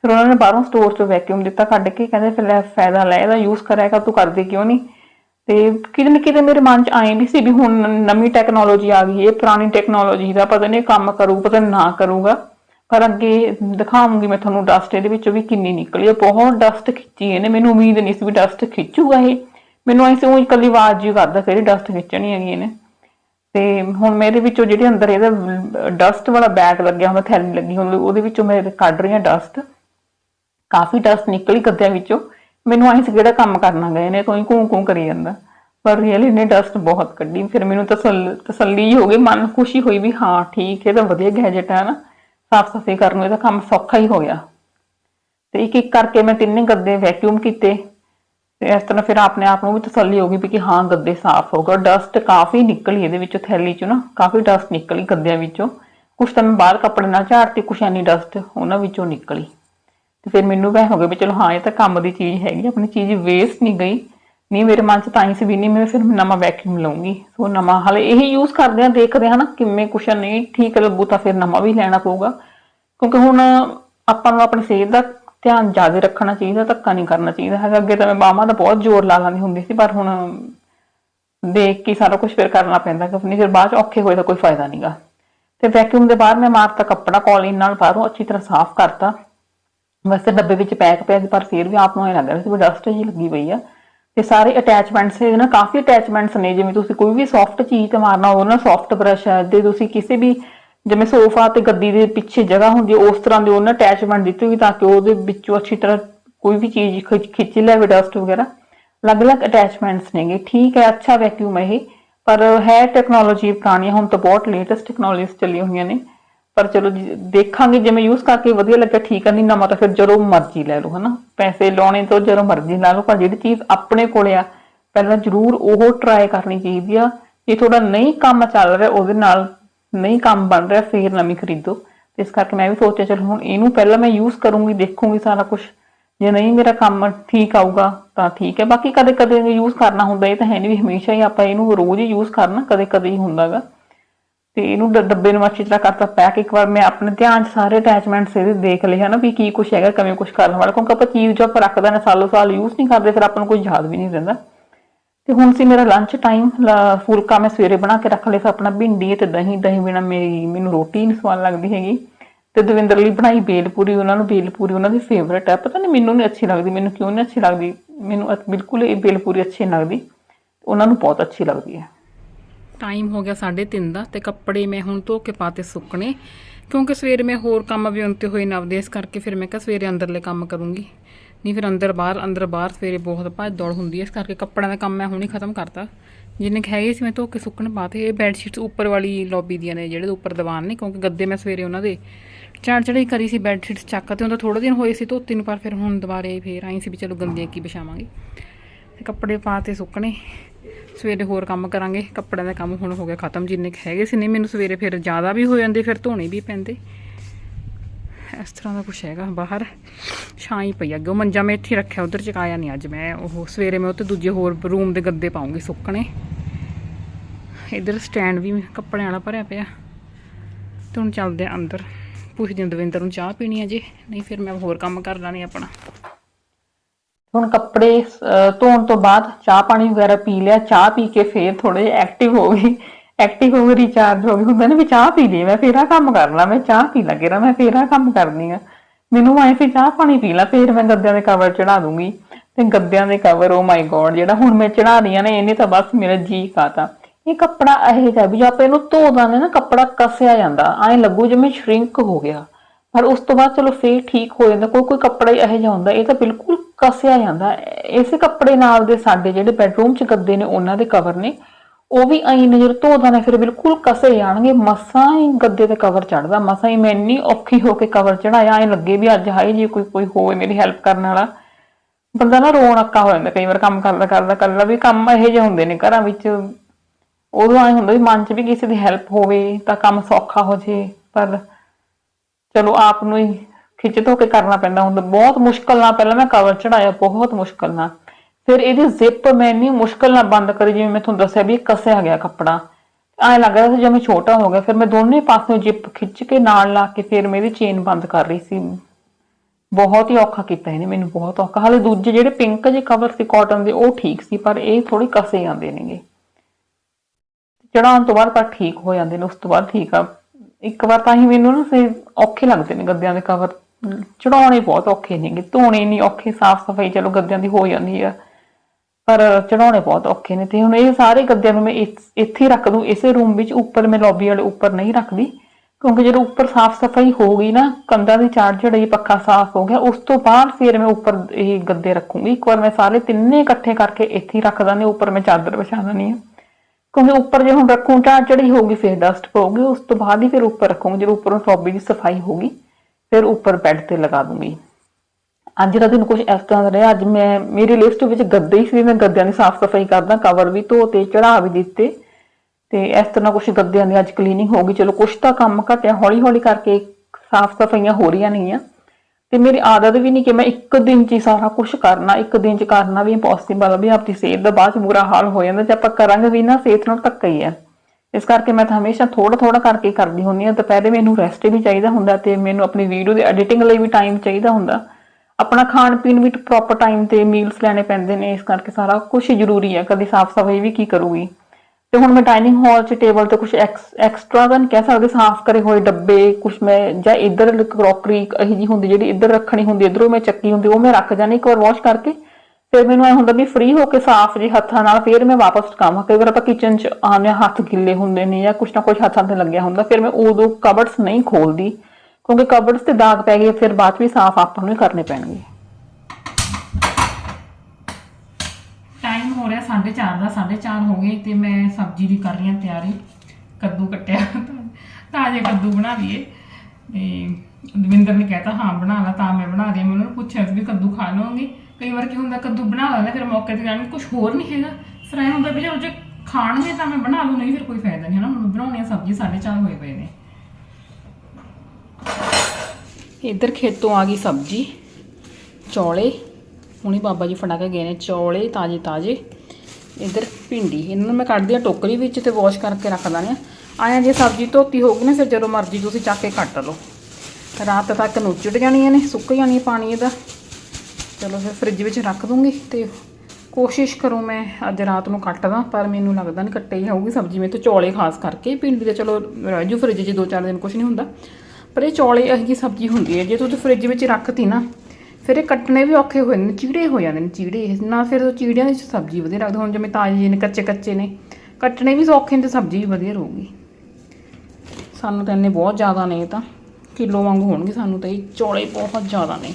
ਫਿਰ ਉਹਨਾਂ ਨੇ ਬਾਹਰੋਂ ਸਟੋਰ 'ਚੋਂ ਵੈਕਿਊਮ ਦਿੱਤਾ ਕੱਢ ਕੇ, ਕਹਿੰਦੇ, ਫਿਰ ਲੈ, ਫਾਇਦਾ ਲੈ, ਇਹਦਾ ਯੂਜ਼ ਕਰਿਆ ਕਰ, ਤੂੰ ਕਰਦੇ ਕਿਉਂ ਨਹੀਂ? ਤੇ ਕਿਤੇ ਨਾ ਕਿਤੇ ਮੇਰੇ ਮਨ 'ਚ ਆਏ ਵੀ ਸੀ ਵੀ ਹੁਣ ਨਵੀਂ ਟੈਕਨੋਲੋਜੀ ਆ ਗਈ ਹੈ ਪੁਰਾਣੀ ਟੈਕਨੋਲੋਜੀ ਦਾ ਪਤਾ ਨਹੀਂ ਕੰਮ ਕਰੂ, ਪਤਾ ਨਾ ਕਰੂਗਾ। ਪਰ ਅੱਗੇ ਦਿਖਾਵਾਂਗੀ ਮੈਂ ਤੁਹਾਨੂੰ ਡਸਟ ਇਹਦੇ ਵਿੱਚੋਂ ਵੀ ਕਿੰਨੀ ਨਿਕਲੀ ਹੈ ਬਹੁਤ ਡਸਟ ਖਿੱਚੀ ਇਹਨੇ, ਮੈਨੂੰ ਉਮੀਦ ਨਹੀਂ ਸੀ ਵੀ ਡਸਟ ਖਿੱਚੂਗਾ ਇਹ। ਮੈਨੂੰ ਐਸੇ ਉਹ ਇਕੱਲੀ ਆਵਾਜ਼ ਜੀ ਕਰਦਾ ਕਿਹੜੀ ਡਸਟ ਖਿੱਚਣੀ ਹੈਗੀ ਇਹਨੇ। ਤੇ ਹੁਣ ਮੇਰੇ ਵਿੱਚੋਂ ਜਿਹੜੇ ਅੰਦਰ ਇਹਦਾ ਡਸਟ ਵਾਲਾ ਬੈਗ ਲੱਗਿਆ ਹੁੰਦਾ ਥੈਲੀ ਲੱਗੀ ਹੁੰਦੀ ਉਹਦੇ ਵਿੱਚੋਂ ਮੈਂ ਕੱਢ ਰਹੀ ਹਾਂ ਡਸਟ ਕਾਫੀ ਡਸਟ ਨਿਕਲੀ ਗੱਦਿਆਂ ਵਿੱਚੋਂ। ਮੈਨੂੰ ਐਂ ਸੀ ਕਿਹੜਾ ਕੰਮ ਕਰਨਾ ਗਏ ਨੇ ਕੋਈ ਕੂੰ ਕੂੰ ਕਰੀ ਜਾਂਦਾ। ਪਰ ਰੀਅਲੀ ਨੇ ਡਸਟ ਬਹੁਤ ਕੱਢੀ। ਫਿਰ ਮੈਨੂੰ ਤਸੱਲ ਤਸੱਲੀ ਹੋ ਗਈ, ਮਨ ਖੁਸ਼ੀ ਹੋਈ ਵੀ ਹਾਂ, ਠੀਕ ਹੈ ਤਾਂ ਵਧੀਆ ਗੈਜਟ ਹੈ ਨਾ। ਸਾਫ਼ ਸਫ਼ਾਈ ਕਰਨ ਨੂੰ ਤਾਂ ਕੰਮ ਸੌਖਾ ਹੀ ਹੋ ਗਿਆ। ਤੇ ਇੱਕ ਇੱਕ ਕਰਕੇ ਮੈਂ ਤਿੰਨੇ ਗੱਦੇ ਵੈਕਿਊਮ ਕੀਤੇ। ਤੇ ਇਸ ਤਰ੍ਹਾਂ ਫਿਰ ਆਪਣੇ ਆਪ ਨੂੰ ਵੀ ਤਸੱਲੀ ਹੋ ਗਈ ਵੀ ਕਿ ਹਾਂ, ਗੱਦੇ ਸਾਫ਼ ਹੋ ਗਏ। ਡਸਟ ਕਾਫੀ ਨਿਕਲੀ ਇਹਦੇ ਵਿੱਚੋਂ, ਥੈਲੀ ਚੋਂ ਨਾ, ਕਾਫੀ ਡਸਟ ਨਿਕਲੀ ਗੱਦਿਆਂ ਵਿੱਚੋਂ। ਕੁਛ ਤਾਂ ਮੈਂ ਬਾਹਰ ਕੱਪੜੇ ਨਾਲ ਝਾੜਤੀ, ਕੁਛ ਐਨੀ ਡਸਟ ਉਹਨਾਂ ਵਿੱਚੋਂ ਨਿਕਲੀ। ਤੇ ਫਿਰ ਮੈਨੂੰ ਵਹਿ ਹੋ ਗਿਆ ਵੀ ਚਲੋ ਹਾਂ, ਇਹ ਤਾਂ ਕੰਮ ਦੀ ਚੀਜ਼ ਹੈਗੀ, ਆਪਣੀ ਚੀਜ਼ ਵੇਸਟ ਨਹੀਂ ਗਈ। ਨਹੀਂ, ਮੇਰੇ ਮਨ 'ਚ ਤਾਂ ਹੀ ਸੀ ਵੀ ਨਹੀਂ, ਮੈਂ ਫਿਰ ਨਵਾਂ ਵੈਕਿਊਮ ਲਵਾਂਗੀ ਸੋ ਨਵਾਂ ਹਲੇ ਇਹੀ ਯੂਜ਼ ਕਰਦੇ ਆ ਦੇਖਦੇ ਹਾਂ ਨਾ ਕਿਵੇਂ ਕੁਛ ਨਹੀਂ, ਠੀਕ ਲੱਗੂ ਤਾਂ ਫਿਰ ਨਵਾਂ ਵੀ ਲੈਣਾ ਪਊਗਾ। ਕਿਉਂਕਿ ਹੁਣ ਆਪਾਂ ਨੂੰ ਆਪਣੀ ਸਿਹਤ ਦਾ ਧਿਆਨ ਜ਼ਿਆਦਾ ਰੱਖਣਾ ਚਾਹੀਦਾ, ਧੱਕਾ ਨਹੀਂ ਕਰਨਾ ਚਾਹੀਦਾ ਹੈਗਾ। ਅੱਗੇ ਤਾਂ ਮੈਂ ਬਾਹਾਂ ਦਾ ਬਹੁਤ ਜ਼ੋਰ ਲਾ ਲੈਂਦੀ ਹੁੰਦੀ ਸੀ, ਪਰ ਹੁਣ ਦੇਖ ਕੇ ਸਾਰਾ ਕੁਝ ਫਿਰ ਕਰਨਾ ਪੈਂਦਾ ਕਿ ਫਿਰ ਬਾਅਦ ਚ ਔਖੇ ਹੋਏ ਤਾਂ ਕੋਈ ਫਾਇਦਾ ਨਹੀਂਗਾ ਤੇ ਵੈਕਿਊਮ ਦੇ ਬਾਹਰ ਮੈਂ ਮਾਰਤਾ ਕੱਪੜਾ ਕੌਲੀਨ ਨਾਲ ਬਾਹਰੋਂ ਅੱਛੀ ਤਰ੍ਹਾਂ ਸਾਫ਼ ਕਰਤਾ। ਵੈਸੇ ਡੱਬੇ ਵਿੱਚ ਪੈਕ ਪਿਆ ਸੀ, ਪਰ ਫਿਰ ਵੀ ਆਪ ਨੂੰ ਇਹ ਲੱਗ ਰਿਹਾ ਸੀ ਵੀ ਡਸਟ ਜੀ ਲੱਗੀ ਪਈ ਆ। ਤੇ ਸਾਰੇ ਅਟੈਚਮੈਂਟਸ ਨੇ ਨਾ ਕਾਫੀ ਅਟੈਚਮੈਂਟਸ ਨੇ, ਜਿਵੇਂ ਤੁਸੀਂ ਕੋਈ ਵੀ ਸੌਫਟ ਚੀਜ਼ ਤੇ ਮਾਰਨਾ ਹੋਵੇ, ਨਾ ਸੌਫਟ ਬ੍ਰਸ਼ ਹੈ ਤੇ ਤੁਸੀਂ ਕਿਸੇ ਵੀ ਜਿਵੇਂ ਸੋਫਾ ਤੇ ਗੱਦੀ ਦੇ ਪਿੱਛੇ ਜਗ੍ਹਾ ਹੁੰਦੀ ਹੈ, ਉਸ ਤਰ੍ਹਾਂ ਦੇ ਉਹਨਾਂ ਅਟੈਚਮੈਂਟ ਦਿੱਤੀ ਹੋਈ ਤਾਂ ਕਿ ਉਹਦੇ ਵਿੱਚੋਂ ਅੱਛੀ ਤਰ੍ਹਾਂ ਕੋਈ ਵੀ ਚੀਜ਼ ਖਿੱਚ- ਖਿੱਚ ਡਸਟ ਵਗੈਰਾ। ਅਲੱਗ-ਅਲੱਗ ਅਟੈਚਮੈਂਟਸ ਨੇਗੇ। ਠੀਕ ਹੈ, ਅੱਛਾ ਵੈਕਿਊਮ ਹੈ ਇਹ, ਪਰ ਹੈ ਟੈਕਨੋਲੋਜੀ ਪੁਰਾਣੀ ਹੁਣ ਤਾਂ ਬਹੁਤ ਲੇਟੈਸਟ ਟੈਕਨੋਲੋਜੀਸ ਚੱਲੀ ਹੋਈਆਂ ਨੇ। ਪਰ ਚਲੋ ਜੀ, ਦੇਖਾਂਗੇ ਜਿਵੇਂ ਯੂਜ਼ ਕਰਕੇ ਵਧੀਆ ਲੱਗਿਆ ਠੀਕ ਆ ਨਹੀਂ ਨਵਾਂ ਤਾਂ ਫਿਰ ਜਦੋਂ ਮਰਜ਼ੀ ਲੈ ਲਓ ਹਨਾ? ਪੈਸੇ ਲਾਉਣੇ ਤੋਂ ਜਦੋਂ ਮਰਜ਼ੀ ਲਾ ਲਓ ਪਰ ਜਿਹੜੀ ਚੀਜ਼ ਆਪਣੇ ਕੋਲੇ ਆ ਪਹਿਲਾਂ ਜ਼ਰੂਰ ਉਹ ਟਰਾਈ ਕਰਨੀ ਚਾਹੀਦੀ ਆ। ਜੇ ਤੁਹਾਡਾ ਨਹੀਂ ਕੰਮ ਚੱਲ ਰਿਹਾ ਉਹਦੇ ਨਾਲ ਨਹੀਂ ਕੰਮ ਬਣ ਰਿਹਾ ਫੇਰ ਨਵੀਂ ਖਰੀਦੋ। ਤੇ ਇਸ ਕਰਕੇ ਮੈਂ ਵੀ ਸੋਚਿਆ ਚਲ ਹੁਣ ਇਹਨੂੰ ਪਹਿਲਾਂ ਮੈਂ ਯੂਜ਼ ਕਰੂੰਗੀ ਦੇਖੂੰਗੀ ਸਾਰਾ ਕੁਝ ਜੇ ਨਹੀਂ ਮੇਰਾ ਕੰਮ ਠੀਕ ਆਊਗਾ ਤਾਂ ਠੀਕ ਹੈ ਬਾਕੀ ਕਦੇ ਕਦੇ ਯੂਜ਼ ਕਰਨਾ ਹੁੰਦਾ ਇਹ ਤਾਂ ਹੈ ਨਹੀਂ ਵੀ ਹਮੇਸ਼ਾ ਹੀ ਆਪਾਂ ਇਹਨੂੰ ਰੋਜ਼ ਹੀ ਯੂਜ਼ ਕਰਨਾ ਕਦੇ ਕਦੇ ਹੀ ਹੁੰਦਾਗਾ। ਤੇ ਇਹਨੂੰ ਡ- ਡੱਬੇ ਨੂੰ ਅੱਛੀ ਤਰ੍ਹਾਂ ਕਰਤਾ ਪੈਕ ਇੱਕ ਵਾਰ ਮੈਂ ਆਪਣੇ ਧਿਆਨ 'ਚ ਸਾਰੇ ਅਟੈਚਮੈਂਟਸ ਇਹਦੇ ਦੇਖ ਲਏ, ਹਨਾ, ਵੀ ਕੀ ਕੁਝ ਹੈਗਾ, ਕਿਵੇਂ ਕੁਝ ਕਰਨ ਵਾਲਾ, ਕਿਉਂਕਿ ਆਪਾਂ ਚੀਜ਼ ਜੋ ਆਪਾਂ ਰੱਖਦੇ ਨੇ, ਸਾਲੋ ਸਾਲ ਯੂਜ਼ ਨਹੀਂ ਕਰਦੇ, ਫਿਰ ਆਪਾਂ ਨੂੰ ਕੋਈ ਯਾਦ ਵੀ ਨਹੀਂ ਰਹਿੰਦਾ। ਤੇ ਹੁਣ ਸੀ ਮੇਰਾ ਲੰਚ ਟਾਈਮ ਫੁਲਕਾ ਮੈਂ ਸਵੇਰੇ ਬਣਾ ਕੇ ਰੱਖ ਲਿਆ ਸੀ ਆਪਣਾ ਭਿੰਡੀ ਤੇ ਦਹੀਂ ਦਹੀਂ ਬਿਨਾ ਮੇਰੀ, ਮੈਨੂੰ ਰੋਟੀ ਨਹੀਂ ਸਵਾਦ ਲੱਗਦੀ ਹੈਗੀ। ਤੇ ਦਵਿੰਦਰ ਲਈ ਬਣਾਈ ਬੇਲਪੂਰੀ, ਉਹਨਾਂ ਨੂੰ ਬੇਲਪੂਰੀ, ਉਹਨਾਂ ਦੀ ਫੇਵਰਟ ਹੈ, ਪਤਾ ਨਹੀਂ ਮੈਨੂੰ ਨਹੀਂ ਅੱਛੀ ਲੱਗਦੀ, ਮੈਨੂੰ ਕਿਉਂ ਨਹੀਂ ਅੱਛੀ ਲੱਗਦੀ, ਮੈਨੂੰ ਅ- ਬਿਲਕੁਲ ਇਹ ਬੇਲਪੂਰੀ ਅੱਛੀ ਨਹੀਂ ਲੱਗਦੀ, ਉਹਨਾਂ ਨੂੰ ਬਹੁਤ ਅੱਛੀ ਲੱਗਦੀ ਹੈ। ਟਾਈਮ ਹੋ ਗਿਆ 3:30 ਦਾ ਤੇ ਕੱਪੜੇ ਮੈਂ ਹੁਣ ਧੋ ਕੇ ਪਾਤੇ ਸੁੱਕਣੇ। ਕਿਉਂਕਿ ਸਵੇਰੇ ਮੈਂ ਹੋਰ ਕੰਮ ਵੀ ਹੁੰਤੇ ਹੋਏ ਨਵਦੇ ਇਸ ਕਰਕੇ ਫਿਰ ਮੈਂ ਕਿਹਾ ਸਵੇਰੇ ਅੰਦਰਲੇ ਕੰਮ ਕਰੂੰਗੀ। ਨਹੀਂ ਫਿਰ ਅੰਦਰ ਬਾਹਰ ਅੰਦਰ ਬਾਹਰ ਸਵੇਰੇ ਬਹੁਤ ਭੱਜ ਦੌੜ ਹੁੰਦੀ ਹੈ, ਇਸ ਕਰਕੇ ਕੱਪੜਿਆਂ ਦਾ ਕੰਮ ਮੈਂ ਹੁਣੇ ਖਤਮ ਕਰਤਾ। ਜਿੰਨੇ ਕੁ ਹੈਗੇ ਸੀ ਮੈਂ ਧੋ ਕੇ ਸੁੱਕਣ ਪਾਤੇ ਇਹ ਬੈੱਡ ਸ਼ੀਟਸ ਉੱਪਰ ਵਾਲੀ ਲੌਬੀ ਦੀਆਂ ਨੇ ਜਿਹੜੇ ਉੱਪਰ ਦੀਵਾਨ ਨੇ, ਕਿਉਂਕਿ ਗੱਦੇ ਮੈਂ ਸਵੇਰੇ ਉਹਨਾਂ ਦੇ ਚਾਰ ਚੜਾਈ ਕਰੀ ਸੀ ਬੈੱਡ ਸ਼ੀਟਸ ਚੱਕ ਤੇ ਉਹਨਾਂ ਥੋੜੇ ਦਿਨ ਹੋਏ ਸੀ ਧੋਤੀ ਨੂੰ, ਪਰ ਫਿਰ ਹੁਣ ਦੁਬਾਰੇ ਫੇਰ ਆਈ ਸੀ ਵੀ ਚਲੋ ਗੰਦੀਆਂ ਕੀ ਵਿਛਾਵਾਂਗੇ। ਤੇ ਕੱਪੜੇ ਪਾਤੇ ਸੁੱਕਣੇ। ਸਵੇਰੇ ਹੋਰ ਕੰਮ ਕਰਾਂਗੇ। ਕੱਪੜਿਆਂ ਦਾ ਕੰਮ ਹੁਣ ਹੋ ਗਿਆ ਖਤਮ, ਜਿੰਨੇ ਕੁ ਹੈਗੇ ਸੀ ਨਹੀਂ, ਮੈਨੂੰ ਸਵੇਰੇ ਫਿਰ ਜ਼ਿਆਦਾ ਵੀ ਹੋ ਜਾਂਦੇ, ਫਿਰ ਧੋਣੇ ਵੀ ਪੈਂਦੇ। ਇਸ ਤਰ੍ਹਾਂ ਦਾ ਕੁਝ ਹੈਗਾ ਬਾਹਰ। ਛਾਂ ਹੀ ਪਈ ਅੱਗੇ, ਉਹ ਮੰਜਾ ਮੈਂ ਇੱਥੇ ਰੱਖਿਆ, ਉਧਰ ਚਕਾਇਆ ਨਹੀਂ ਅੱਜ ਮੈਂ। ਉਹ ਸਵੇਰੇ ਮੈਂ ਉੱਤੇ ਦੂਜੇ ਹੋਰ ਰੂਮ ਦੇ ਗੱਦੇ ਪਾਉਂਗੀ ਸੁੱਕਣੇ। ਇਧਰ ਸਟੈਂਡ ਵੀ ਕੱਪੜਿਆਂ ਵਾਲਾ ਭਰਿਆ ਪਿਆ। ਤੇ ਹੁਣ ਚੱਲਦੇ ਆ ਅੰਦਰ। ਪੁੱਛਦੇ ਦਵਿੰਦਰ ਨੂੰ ਚਾਹ ਪੀਣੀ ਹੈ ਜੇ, ਨਹੀਂ ਫਿਰ ਮੈਂ ਹੋਰ ਕੰਮ ਕਰ ਲਾਂਗੀ ਆਪਣਾ। ਹੁਣ ਕੱਪੜੇ ਅਹ, ਧੋਣ ਤੋਂ ਬਾਅਦ ਚਾਹ ਪਾਣੀ ਵਗੈਰਾ ਪੀ ਲਿਆ ਚਾਹ ਪੀ ਕੇ ਫੇਰ ਥੋੜੇ ਐਕਟਿਵ ਹੋ ਗਈ। ਐਕਟਿਵ ਹੋ ਗਈ ਰੀਚਾਰਜ ਹੋ ਗਈ। ਹੁੰਦਾ ਨਾ ਵੀ ਚਾਹ ਪੀ ਲਈ ਮੈਂ ਫੇਰ ਆ ਕੰਮ ਕਰਨਾ ਮੈਂ ਚਾਹ ਪੀ ਲੱਗੇ ਨਾ ਮੈਂ ਫੇਰ ਆ ਕੰਮ ਕਰਨੀ ਆ। ਮੈਨੂੰ ਆਏ ਫਿਰ ਚਾਹ ਪਾਣੀ ਪੀ ਲਾ ਫੇਰ ਮੈਂ ਗੱਦਿਆਂ ਦੇ ਕਵਰ ਚੜਾ ਦੂੰਗੀ। ਤੇ ਗੱਦਿਆਂ ਦੇ ਕਵਰ ਓ ਮਾਈ ਗੋਡ ਜਿਹੜਾ ਹੁਣ ਮੈਂ ਚੜਾ ਰਹੀਆਂ ਨੇ ਇਹਨੇ ਤਾਂ ਬਸ ਮੇਰਾ ਜੀ ਖਾਤਾ ਇਹ ਕੱਪੜਾ ਇਹ ਜਿਹਾ ਵੀ ਜੇ ਆਪਾਂ ਇਹਨੂੰ ਧੋ ਦਾਂਗੇ ਨਾ ਕੱਪੜਾ ਕੱਸਿਆ ਜਾਂਦਾ। ਐਂ ਲੱਗੂ ਜਿਵੇਂ ਸ਼ਰਿੰਕ ਹੋ ਗਿਆ। ਪਰ ਉਸ ਤੋਂ ਬਾਅਦ ਚਲੋ ਫੇਰ ਠੀਕ ਹੋ ਜਾਂਦਾ ਕੋਈ ਕੋਈ ਕੱਪੜਾ ਹੀ ਇਹੋ ਜਿਹਾ ਹੁੰਦਾ ਇਹ ਤਾਂ ਬਿਲਕੁਲ ਕੱਸਿਆ ਜਾਂਦਾ। ਇਸੇ ਕੱਪੜੇ ਨਾਲ ਦੇ ਸਾਡੇ ਜਿਹੜੇ ਬੈਡਰੂਮ 'ਚ ਗੱਦੇ ਨੇ, ਉਹਨਾਂ ਦੇ ਕਵਰ ਨੇ, ਉਹ ਵੀ ਐਂ ਨਜ਼ਰ ਧੋਦਾ ਨੇ, ਫਿਰ ਬਿਲਕੁਲ ਕਸੇ ਜਾਣਗੇ। ਮਸਾਂ ਹੀ ਗੱਦੇ ਤੇ ਕਵਰ ਚੜਦਾ ਮਸਾਂ ਹੀ ਮੈਂ ਇੰਨੀ ਔਖੀ ਹੋ ਕੇ ਕਵਰ ਚੜਾਇਆ ਐਂ ਲੱਗੇ ਵੀ ਅੱਜ ਹਾਏ ਜੇ, ਕੋਈ ਕੋਈ ਹੋਵੇ ਮੇਰੀ ਹੈਲਪ ਕਰਨ ਵਾਲਾ। ਬੰਦਾ ਨਾ ਰੋਣ ਅੱਕਾ ਹੋ ਜਾਂਦਾ, ਕਈ ਵਾਰ ਕੰਮ ਕਰਦਾ ਕਰਦਾ ਕਰਦਾ ਵੀ ਕੰਮ ਇਹੋ ਜਿਹੇ ਹੁੰਦੇ ਨੇ ਘਰਾਂ ਵਿੱਚ। ਉਦੋਂ ਐਂ ਹੁੰਦਾ ਵੀ ਮਨ 'ਚ ਵੀ ਕਿਸੇ ਦੀ ਹੈਲਪ ਹੋਵੇ ਤਾਂ ਕੰਮ ਸੌਖਾ ਹੋ ਜੇ, ਪਰ ਚਲੋ ਆਪ ਨੂੰ ਹੀ ਖਿੱਚ ਧੋ ਕੇ ਕਰਨਾ ਪੈਂਦਾ। ਹੁੰਦਾ ਬਹੁਤ ਮੁਸ਼ਕਲ ਨਾਲ ਪਹਿਲਾਂ ਮੈਂ ਕਵਰ ਚੜਾਇਆ, ਬਹੁਤ ਮੁਸ਼ਕਲ ਨਾਲ। ਫਿਰ ਇਹਦੀ ਜ਼ਿਪ ਮੈਂ ਇੰਨੀ ਮੁਸ਼ਕਲ ਨਾਲ ਬੰਦ ਕਰੀ, ਜਿਵੇਂ ਮੈਂ ਤੁਹਾਨੂੰ ਦੱਸਿਆ ਵੀ ਇਹ ਕੱਸਿਆ ਗਿਆ ਕੱਪੜਾ। ਐਂ ਲੱਗ ਰਿਹਾ ਸੀ ਜਿਵੇਂ ਛੋਟਾ ਹੋ ਗਿਆ। ਫਿਰ ਮੈਂ ਦੋਨੇ ਪਾਸਿਓਂ ਜਿਪ ਖਿੱਚ ਕੇ ਨਾਲ ਲਾ ਕੇ ਫਿਰ ਮੈਂ ਇਹਦੀ ਚੇਨ ਬੰਦ ਕਰ ਰਹੀ ਸੀ। ਬਹੁਤ ਹੀ ਔਖਾ ਕੀਤਾ ਇਹਨੇ, ਮੈਨੂੰ ਬਹੁਤ ਔਖਾ। ਹਾਲੇ ਦੂਜੇ ਜਿਹੜੇ ਪਿੰਕ ਜਿਹੇ ਕਵਰ ਸੀ ਕਾਟਨ ਦੇ, ਉਹ ਠੀਕ ਸੀ, ਪਰ ਇਹ ਥੋੜੀ ਕਸੇ ਜਾਂਦੇ ਨੇਗੇ। ਚੜਾਉਣ ਤੋਂ ਬਾਅਦ ਪਰ ਠੀਕ ਹੋ ਜਾਂਦੇ ਨੇ, ਉਸ ਤੋਂ ਬਾਅਦ ਠੀਕ ਆ। ਇੱਕ ਵਾਰ ਤਾਂ ਹੀ ਮੈਨੂੰ ਨਾ ਸੇ ਔਖੇ ਲੱਗਦੇ ਨੇ ਗੱਦਿਆਂ ਦੇ ਕਵਰ ਚੜਾਉਣੇ ਬਹੁਤ ਔਖੇ ਨੇਗੇ ਧੋਣੇ ਨਹੀਂ ਔਖੇ, ਸਾਫ਼ ਸਫ਼ਾਈ ਚਲੋ ਗੱਦਿਆਂ ਦੀ ਹੋ ਜਾਂਦੀ ਆ। ਪਰ ਚੜਾਉਣੇ ਬਹੁਤ ਔਖੇ ਨੇ, ਤੇ ਹੁਣ ਇਹ ਸਾਰੇ ਗੱਦਿਆਂ ਨੂੰ ਮੈਂ ਇੱਥੇ ਹੀ ਰੱਖ ਦੂੰ, ਇਸੇ ਰੂਮ ਵਿੱਚ ਉੱਪਰ ਮੈਂ ਲੌਬੀ ਵਾਲੇ ਉੱਪਰ ਨਹੀਂ ਰੱਖਦੀ। ਕਿਉਂਕਿ ਜਦੋਂ ਉੱਪਰ ਸਾਫ਼ ਸਫ਼ਾਈ ਹੋ ਗਈ ਨਾ, ਕੰਧਾਂ ਦੀ ਚਾਰ ਚੜਾਈ, ਪੱਖਾ ਸਾਫ਼ ਹੋ ਗਿਆ, ਉਸ ਤੋਂ ਬਾਅਦ ਫਿਰ ਮੈਂ ਉੱਪਰ ਇਹ ਗੱਦੇ ਰੱਖੂੰਗੀ। ਇੱਕ ਵਾਰ ਮੈਂ ਸਾਰੇ ਤਿੰਨੇ ਇਕੱਠੇ ਕਰਕੇ ਇੱਥੇ ਹੀ ਰੱਖ ਦਾਂਗੀ ਉੱਪਰ ਮੈਂ ਚਾਦਰ ਵਿਛਾ ਦਿੰਦੀ ਹਾਂ। ਕਿਉਂਕਿ ਉੱਪਰ ਜੇ ਹੁਣ ਰੱਖੂੰ ਤਾਂ ਚੜੀ ਹੋਊਗੀ ਫਿਰ ਡਸਟ ਪਊਗੀ, ਉਸ ਤੋਂ ਬਾਅਦ ਹੀ ਫਿਰ ਉੱਪਰ ਰੱਖੂੰਗੀ, ਜਦੋਂ ਉੱਪਰੋਂ ਲੌਬੀ ਦੀ ਸਫ਼ਾਈ ਹੋਗੀ ਫਿਰ ਉੱਪਰ ਬੈੱਡ ਤੇ ਲਗਾ ਦੂੰਗੀ। ਅੱਜ ਦਾ ਦਿਨ ਕੁਝ ਇਸ ਤਰ੍ਹਾਂ ਦਾ ਰਿਹਾ, ਅੱਜ ਮੈਂ, ਮੇਰੀ ਲਿਸਟ ਵਿੱਚ ਗੱਦੇ ਹੀ ਸੀ, ਮੈਂ ਗੱਦਿਆਂ ਦੀ ਸਾਫ਼ ਸਫ਼ਾਈ ਕਰਦਾ ਕਵਰ ਵੀ ਧੋ ਤੇ ਚੜਾ ਵੀ ਦਿੱਤੇ। ਤੇ ਇਸ ਤਰ੍ਹਾਂ ਕੁਝ ਗੱਦਿਆਂ ਦੀ ਅੱਜ ਕਲੀਨਿੰਗ ਹੋ ਗਈ। ਚਲੋ ਕੁਝ ਤਾਂ ਕੰਮ ਘਟਿਆ ਹੌਲੀ ਹੌਲੀ ਕਰਕੇ ਸਾਫ਼ ਸਫਾਈਆਂ ਹੋ ਰਹੀਆਂ ਨੇਗੀਆਂ। ਤੇ ਮੇਰੀ ਆਦਤ ਵੀ ਨਹੀਂ ਕਿ ਮੈਂ ਇੱਕ ਦਿਨ 'ਚ ਹੀ ਸਾਰਾ ਕੁਝ ਕਰਨਾ, ਇੱਕ ਦਿਨ 'ਚ ਕਰਨਾ ਵੀ ਇੰਪੋਸੀਬਲ ਵੀ ਆਪਣੀ ਸਿਹਤ ਦਾ ਬਾਅਦ 'ਚ ਬੁਰਾ ਹਾਲ ਹੋ ਜਾਂਦਾ, ਜੇ ਆਪਾਂ ਕਰਾਂਗੇ ਵੀ ਨਾ, ਸਿਹਤ ਨਾਲ ਧੱਕਾ ਹੀ ਹੈ। ਇਸ ਕਰਕੇ ਮੈਂ ਤਾਂ ਹਮੇਸ਼ਾ ਥੋੜਾ ਥੋੜਾ ਕਰਕੇ ਹੀ ਕਰਦੀ ਹੁੰਦੀ ਹਾਂ। ਦੁਪਹਿਰੇ ਮੈਨੂੰ ਰੈਸਟ ਵੀ ਚਾਹੀਦਾ ਹੁੰਦਾ ਤੇ ਮੈਨੂੰ ਆਪਣੀ ਵੀਡੀਓ ਦੀ ਐਡੀਟਿੰਗ ਲਈ ਵੀ ਟਾਈਮ ਚਾਹੀਦਾ ਹੁੰਦਾ। ਆਪਣਾ ਖਾਣ ਪੀਣ ਵੀ ਪ੍ਰੋਪਰ ਟਾਈਮ ਤੇ ਮੀਲਸ ਲੈਣੇ ਪੈਂਦੇ ਨੇ, ਇਸ ਕਰਕੇ ਸਾਰਾ ਕੁਝ ਜ਼ਰੂਰੀ ਹੈ। ਕਦੀ ਸਾਫ਼ ਸਫ਼ਾਈ ਵੀ ਕੀ ਕਰੂਗੀ? ਤੇ ਹੁਣ ਮੈਂ ਡਾਈਨਿੰਗ ਹਾਲ 'ਚ ਟੇਬਲ ਤੇ ਕੁਝ ਐਕਸਟਰਾ ਤਾਂ ਨਹੀਂ ਕਹਿ ਸਕਦੇ, ਸਾਫ਼ ਕਰੇ ਹੋਏ ਡੱਬੇ ਕੁਝ ਮੈਂ, ਜਾਂ ਇੱਧਰ ਕਰੋਕਰੀ ਇਹੀ ਜੀ ਹੁੰਦੀ ਜਿਹੜੀ ਇੱਧਰ ਰੱਖਣੀ ਹੁੰਦੀ, ਇੱਧਰੋਂ ਮੈਂ ਚੱਕੀ ਹੁੰਦੀ, ਉਹ ਮੈਂ ਰੱਖ ਜਾਣੀ ਇੱਕ ਵਾਰ ਵਾਸ਼ ਕਰਕੇ। ਫਿਰ ਮੈਨੂੰ ਐ ਹੁੰਦਾ ਵੀ ਫ੍ਰੀ ਹੋ ਕੇ ਸਾਫ਼ ਜੀ ਹੱਥਾਂ ਨਾਲ ਫਿਰ ਮੈਂ ਵਾਪਸ ਟਿਕਾਵਾਂ ਕਈ ਵਾਰ ਆਪਾਂ ਕਿਚਨ 'ਚ ਆਉਂਦੇ ਹਾਂ, ਹੱਥ ਗਿੱਲੇ ਹੁੰਦੇ ਨੇ ਜਾਂ ਕੁਛ ਨਾ ਕੁਛ ਹੱਥਾਂ ਤੇ ਲੱਗਿਆ ਹੁੰਦਾ, ਫਿਰ ਮੈਂ ਉਦੋਂ ਕਬਰਡਸ ਨਹੀਂ ਖੋਲਦੀ, ਕਿਉਂਕਿ ਕਬਰਡਸ ਤੇ ਦਾਗ ਪੈ ਗਏ, ਫਿਰ ਬਾਅਦ 'ਚ ਵੀ ਸਾਫ਼ ਆਪਾਂ ਨੂੰ ਹੀ ਕਰਨੇ ਪੈਣਗੇ। ਟਾਈਮ ਹੋ ਰਿਹਾ 4:30 ਦਾ 4:30 ਹੋ ਗਏ ਤੇ ਮੈਂ ਸਬਜ਼ੀ ਦੀ ਕਰ ਰਹੀ ਹਾਂ ਤਿਆਰੀ, ਕੱਦੂ ਕੱਟਿਆ, ਤਾਜ਼ੇ ਕੱਦੂ ਬਣਾ ਲਈਏ। ਤੇ ਦਵਿੰਦਰ ਨੇ ਕਹਿਤਾ, ਹਾਂ ਬਣਾ ਲਾ, ਤਾਂ ਮੈਂ ਬਣਾ ਰਹੀ ਹਾਂ। ਮੈਂ ਉਹਨਾਂ ਨੂੰ ਪੁੱਛਿਆ ਵੀ ਕੱਦੂ ਖਾ ਲਓਗੇ? ਕਈ ਵਾਰ ਕੀ ਹੁੰਦਾ, ਕੱਦੂ ਬਣਾ ਲੈਂਦੇ, ਫਿਰ ਮੌਕੇ ਤੇ ਕਹਿਣਗੇ ਕੁਝ ਹੋਰ ਨਹੀਂ ਹੈਗਾ। ਫਿਰ ਐਂ ਹੁੰਦਾ ਵੀ ਜੇ ਉਹ ਜੇ ਖਾਣਗੇ ਤਾਂ ਮੈਂ ਬਣਾ ਲੂ ਨਹੀਂ ਫਿਰ ਕੋਈ ਫਾਇਦਾ ਨਹੀਂ ਹੈ ਨਾ ਹੁਣ ਬਣਾਉਣੀ ਸਬਜ਼ੀ 4:30 ਹੋਏ ਪਏ ਨੇ। ਇੱਧਰ ਖੇਤੋਂ ਆ ਗਈ ਸਬਜ਼ੀ, ਚੌਲੇ। ਹੁਣੀ ਬਾਬਾ ਜੀ ਫੜਾ ਕੇ ਗਏ ਨੇ ਚੌਲੇ ਤਾਜ਼ੇ ਤਾਜ਼ੇ ਇੱਧਰ ਭਿੰਡੀ, ਇਹਨਾਂ ਨੂੰ ਮੈਂ ਕੱਢਦੀ ਆ ਟੋਕਰੀ ਵਿੱਚ ਤੇ ਵਾਸ਼ ਕਰਕੇ ਰੱਖ ਦਾਂ ਆ ਆਇਆ ਜੇ ਸਬਜ਼ੀ ਧੋਤੀ ਹੋਊਗੀ ਨਾ, ਫਿਰ ਜਦੋਂ ਮਰਜ਼ੀ ਤੁਸੀਂ ਚੱਕ ਕੇ ਕੱਟ ਲਓ। ਰਾਤ ਤੱਕ ਨੁੱਚੜ ਜਾਣੀਆਂ ਨੇ, ਸੁੱਕ ਜਾਣੀ ਪਾਣੀ ਇਹਦਾ। ਚਲੋ ਫਿਰ ਫ੍ਰਿਜ ਵਿੱਚ ਰੱਖ ਦੂੰਗੀ ਤੇ ਕੋਸ਼ਿਸ਼ ਕਰੂੰ ਮੈਂ ਅੱਜ ਰਾਤ ਨੂੰ ਕੱਟਦਾ, ਪਰ ਮੈਨੂੰ ਲੱਗਦਾ ਨਹੀਂ ਕੱਟੇ ਹੀ ਹੋਊਗੀ ਸਬਜ਼ੀ। ਮੇਰੇ ਤੋਂ ਚੌਲੇ ਖਾਸ ਕਰਕੇ, ਭਿੰਡੀ ਦੇ ਚਲੋ ਰਾਜੂ ਫ੍ਰਿਜ 'ਚ ਦੋ ਚਾਰ ਦਿਨ ਕੁਝ ਨਹੀਂ ਹੁੰਦਾ। ਪਰ ਇਹ ਚੌਲੇ ਇਹੋ ਜਿਹੀ ਸਬਜ਼ੀ ਹੁੰਦੀ ਹੈ, ਜੇ ਤੁਸੀਂ ਫ੍ਰਿਜ ਵਿੱਚ ਰੱਖਤੀ ਨਾ, ਫਿਰ ਇਹ ਕੱਟਣੇ ਵੀ ਔਖੇ ਹੋ ਜਾਂਦੇ ਨੇ, ਚੀੜੇ ਹੋ ਜਾਂਦੇ ਨੇ, ਚੀੜੇ। ਨਾ ਫਿਰ ਉਹ ਚੀੜਿਆਂ ਦੀ ਸਬਜ਼ੀ ਵਧੀਆ ਰੱਖਦੇ ਹੁਣ ਜਿਵੇਂ ਤਾਜ਼ੇ ਨੇ, ਕੱਚੇ ਕੱਚੇ ਨੇ, ਕੱਟਣੇ ਵੀ ਸੌਖੇ ਨੇ ਤੇ ਸਬਜ਼ੀ ਵੀ ਵਧੀਆ ਰਹੂਗੀ। ਸਾਨੂੰ ਤਾਂ ਇੰਨੇ ਬਹੁਤ ਜ਼ਿਆਦਾ ਨੇ ਤਾਂ, ਕਿਲੋ ਵਾਂਗੂ ਹੋਣਗੇ ਸਾਨੂੰ ਤਾਂ ਇਹ ਚੌਲੇ ਬਹੁਤ ਜ਼ਿਆਦਾ ਨੇ।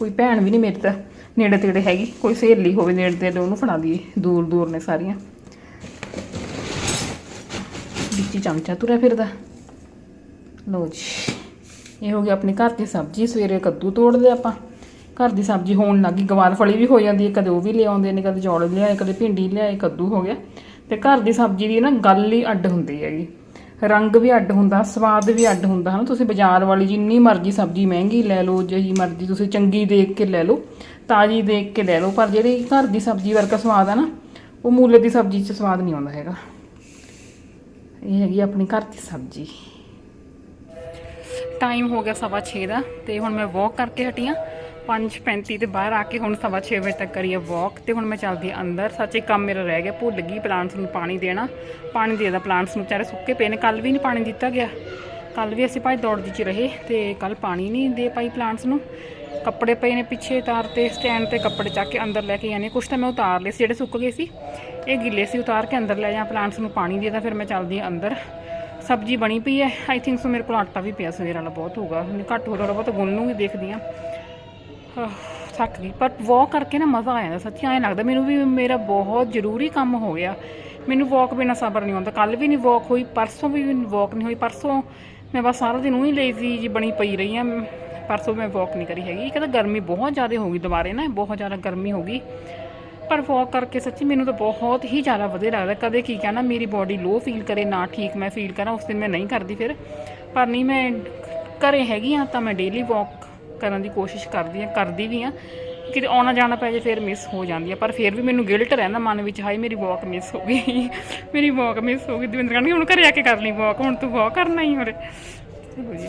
ਕੋਈ ਭੈਣ ਵੀ ਨਹੀਂ ਮੇਰੇ ਤਾਂ ਨੇੜੇ ਤੇੜੇ ਹੈਗੀ, ਕੋਈ ਸਹੇਲੀ ਹੋਵੇ ਨੇੜੇ ਤੇੜੇ, ਉਹਨੂੰ ਫੜਾ ਦਈਏ, ਦੂਰ ਦੂਰ ਨੇ ਸਾਰੀਆਂ। ਵਿੱਚ ਚਮਚਾ ਤੁਰਿਆ ਫਿਰਦਾ। ਲਓ ਜੀ, ਇਹ ਹੋ ਗਿਆ ਆਪਣੇ ਘਰ ਦੀ ਸਬਜ਼ੀ, ਸਵੇਰੇ ਕੱਦੂ ਤੋੜਦੇ ਆਪਾਂ। ਘਰ ਦੀ ਸਬਜ਼ੀ ਹੋਣ ਲੱਗੀ ਗਵਾਰ ਫਲੀ ਵੀ ਹੋ ਜਾਂਦੀ ਹੈ, ਕਦੇ ਉਹ ਵੀ ਲਿਆਉਂਦੇ ਨੇ, ਕਦੇ ਚੌਲ ਲਿਆਏ, ਕਦੇ ਭਿੰਡੀ ਲਿਆਏ, ਕੱਦੂ ਹੋ ਗਿਆ। ਤੇ ਘਰ ਦੀ ਸਬਜ਼ੀ ਦੀ ਨਾ ਗੱਲ ਹੀ ਅੱਡ ਹੁੰਦੀ ਹੈਗੀ। ਰੰਗ ਵੀ ਅੱਡ ਹੁੰਦਾ, ਸਵਾਦ ਵੀ ਅੱਡ ਹੁੰਦਾ, ਹਨਾ? ਤੁਸੀਂ ਬਾਜ਼ਾਰ ਵਾਲੀ ਜਿੰਨੀ ਮਰਜ਼ੀ ਸਬਜ਼ੀ ਮਹਿੰਗੀ ਲੈ ਲਓ, ਜਿਹੀ ਮਰਜ਼ੀ ਤੁਸੀਂ ਚੰਗੀ ਦੇਖ ਕੇ ਲੈ ਲਓ, ਤਾਜ਼ੀ ਦੇਖ ਕੇ ਲੈ ਲਓ, ਪਰ ਜਿਹੜੀ ਘਰ ਦੀ ਸਬਜ਼ੀ ਵਰਗਾ ਸਵਾਦ ਆ ਨਾ, ਉਹ ਮੁੱਲ ਦੀ ਸਬਜ਼ੀ 'ਚ ਸਵਾਦ ਨਹੀਂ ਆਉਂਦਾ ਹੈਗਾ। ਇਹ ਹੈਗੀ ਆਪਣੀ ਘਰ ਦੀ ਸਬਜ਼ੀ। ਟਾਈਮ ਹੋ ਗਿਆ ਸਵਾ 6 ਦਾ, ਤੇ ਹੁਣ ਮੈਂ ਵਾਕ ਕਰਕੇ ਹਟੀ ਆ। 5:35 ਤੇ ਬਾਹਰ ਆ ਕੇ ਹੁਣ ਸਵਾ 6 ਵਜੇ ਤੱਕ ਕਰੀਏ ਵਾਕ ਤੇ ਹੁਣ ਮੈਂ ਚੱਲਦੀ ਆਂ ਅੰਦਰ। ਸੱਚ ਇੱਕ ਕੰਮ ਮੇਰਾ ਰਹਿ ਗਿਆ, ਭੁੱਲ ਗਈ ਪਲਾਂਟਸ ਨੂੰ ਪਾਣੀ ਦੇਣਾ। ਪਾਣੀ ਦੇਦਾ ਪਲਾਂਟਸ ਨੂੰ, ਵਿਚਾਰੇ ਸੁੱਕੇ ਪਏ ਨੇ ਕੱਲ ਵੀ ਨਹੀਂ ਪਾਣੀ ਦਿੱਤਾ ਗਿਆ। ਕੱਲ ਵੀ ਅਸੀਂ ਭਾਈ ਦੌੜ ਜੀ ਚ ਰਹੇ ਤੇ ਕੱਲ ਪਾਣੀ ਨਹੀਂ ਦੇ ਪਾਈ ਪਲਾਂਟਸ ਨੂੰ। ਕੱਪੜੇ ਪਏ ਨੇ ਪਿੱਛੇ ਉਤਾਰ ਤੇ ਸਟੈਂਡ ਤੇ ਕੱਪੜੇ ਚੱਕ ਕੇ ਅੰਦਰ ਲੈ ਕੇ ਆਨੇ ਕੁਛ ਤਾਂ ਮੈਂ ਉਤਾਰ ਲਏ ਸੀ, ਜਿਹੜੇ ਸੁੱਕ ਗਏ ਸੀ। ਇਹ ਗਿੱਲੇ ਸੀ, ਉਤਾਰ ਕੇ ਅੰਦਰ ਲੈ ਜਾਂ ਪਲਾਂਟਸ ਨੂੰ ਪਾਣੀ ਦੇਦਾ ਫਿਰ ਮੈਂ ਚੱਲਦੀ ਆਂ ਅੰਦਰ। ਸਬਜ਼ੀ ਬਣੀ ਪਈ ਹੈ ਆਈ ਥਿੰਕ ਸੋ ਮੇਰੇ ਕੋਲ ਆਟਾ ਵੀ ਪਿਆ, ਸਵੇਰ ਵਾਲਾ ਬਹੁਤ ਹੋਊਗਾ ਮੈਨੂੰ ਘੱਟ ਹੋ ਥੋੜਾ ਬਹੁਤ ਗੁੰਨ ਲੂੰਗੀ ਦੇਖਦੀ ਆਂ ਥੱਕ ਗਈ। ਪਰ ਵਾਕ ਕਰਕੇ ਨਾ ਮਜ਼ਾ ਆਇਆ ਜਾਂਦਾ, ਸੱਚੀ ਐਂ ਲੱਗਦਾ। ਮੈਨੂੰ ਵੀ ਮੇਰਾ ਬਹੁਤ ਜ਼ਰੂਰੀ ਕੰਮ ਹੋ ਗਿਆ। ਮੈਨੂੰ ਵਾਕ ਬਿਨਾ ਸਬਰ ਨਹੀਂ ਆਉਂਦਾ ਕੱਲ ਵੀ ਨਹੀਂ ਵਾਕ ਹੋਈ, ਪਰਸੋਂ ਵੀ ਵਾਕ ਨਹੀਂ ਹੋਈ। ਪਰਸੋਂ ਮੈਂ ਬਸ ਸਾਰਾ ਦਿਨ ਉਹੀ ਲੇਜ਼ੀ ਜੀ ਬਣੀ ਪਈ ਰਹੀ ਆ। ਪਰਸੋਂ ਮੈਂ ਵਾਕ ਨਹੀਂ ਕਰੀ ਹੈਗੀ। ਕਹਿੰਦਾ ਗਰਮੀ ਬਹੁਤ ਜ਼ਿਆਦਾ ਹੋ ਗਈ ਦੁਬਾਰੇ ਨਾ, ਬਹੁਤ ਜ਼ਿਆਦਾ ਗਰਮੀ ਹੋ ਗਈ। ਪਰ ਵਾਕ ਕਰਕੇ ਸੱਚੀ ਮੈਨੂੰ ਤਾਂ ਬਹੁਤ ਹੀ ਜ਼ਿਆਦਾ ਵਧੀਆ ਲੱਗਦਾ। ਕਦੇ ਕੀ ਕਹਿਣਾ, ਮੇਰੀ ਬਾਡੀ ਲੋ ਫੀਲ ਕਰੇ, ਨਾ ਠੀਕ ਮੈਂ ਫੀਲ ਕਰਾਂ, ਉਸ ਦਿਨ ਮੈਂ ਨਹੀਂ ਕਰਦੀ ਫਿਰ। ਪਰ ਨਹੀਂ, ਮੈਂ ਘਰੇ ਹੈਗੀ ਆ ਤਾਂ ਮੈਂ ਡੇਲੀ ਵਾਕ ਕਰਨ ਦੀ ਕੋਸ਼ਿਸ਼ ਕਰਦੀ ਆ ਕਰਦੀ ਵੀ ਆ ਕਿਤੇ ਆਉਣਾ ਜਾਣਾ ਪੈ ਜੇ, ਫਿਰ ਮਿਸ ਹੋ ਜਾਂਦੀ ਆ। ਪਰ ਫਿਰ ਵੀ ਮੈਨੂੰ ਗਿਲਟ ਰਹਿੰਦਾ ਮਨ ਵਿੱਚ, ਹਾਏ, ਮੇਰੀ ਵਾਕ ਮਿਸ ਹੋ ਗਈ। ਮੇਰੀ ਵਾਕ ਮਿਸ ਹੋ ਗਈ। ਦਵਿੰਦਰ ਕਹਿੰਦੀ, ਹੁਣ ਘਰੇ ਆ ਕੇ ਕਰ ਲਈ ਵਾਕ ਹੁਣ ਤੂੰ ਵਾਕ ਕਰਨਾ ਹੀ ਹੋਰੇ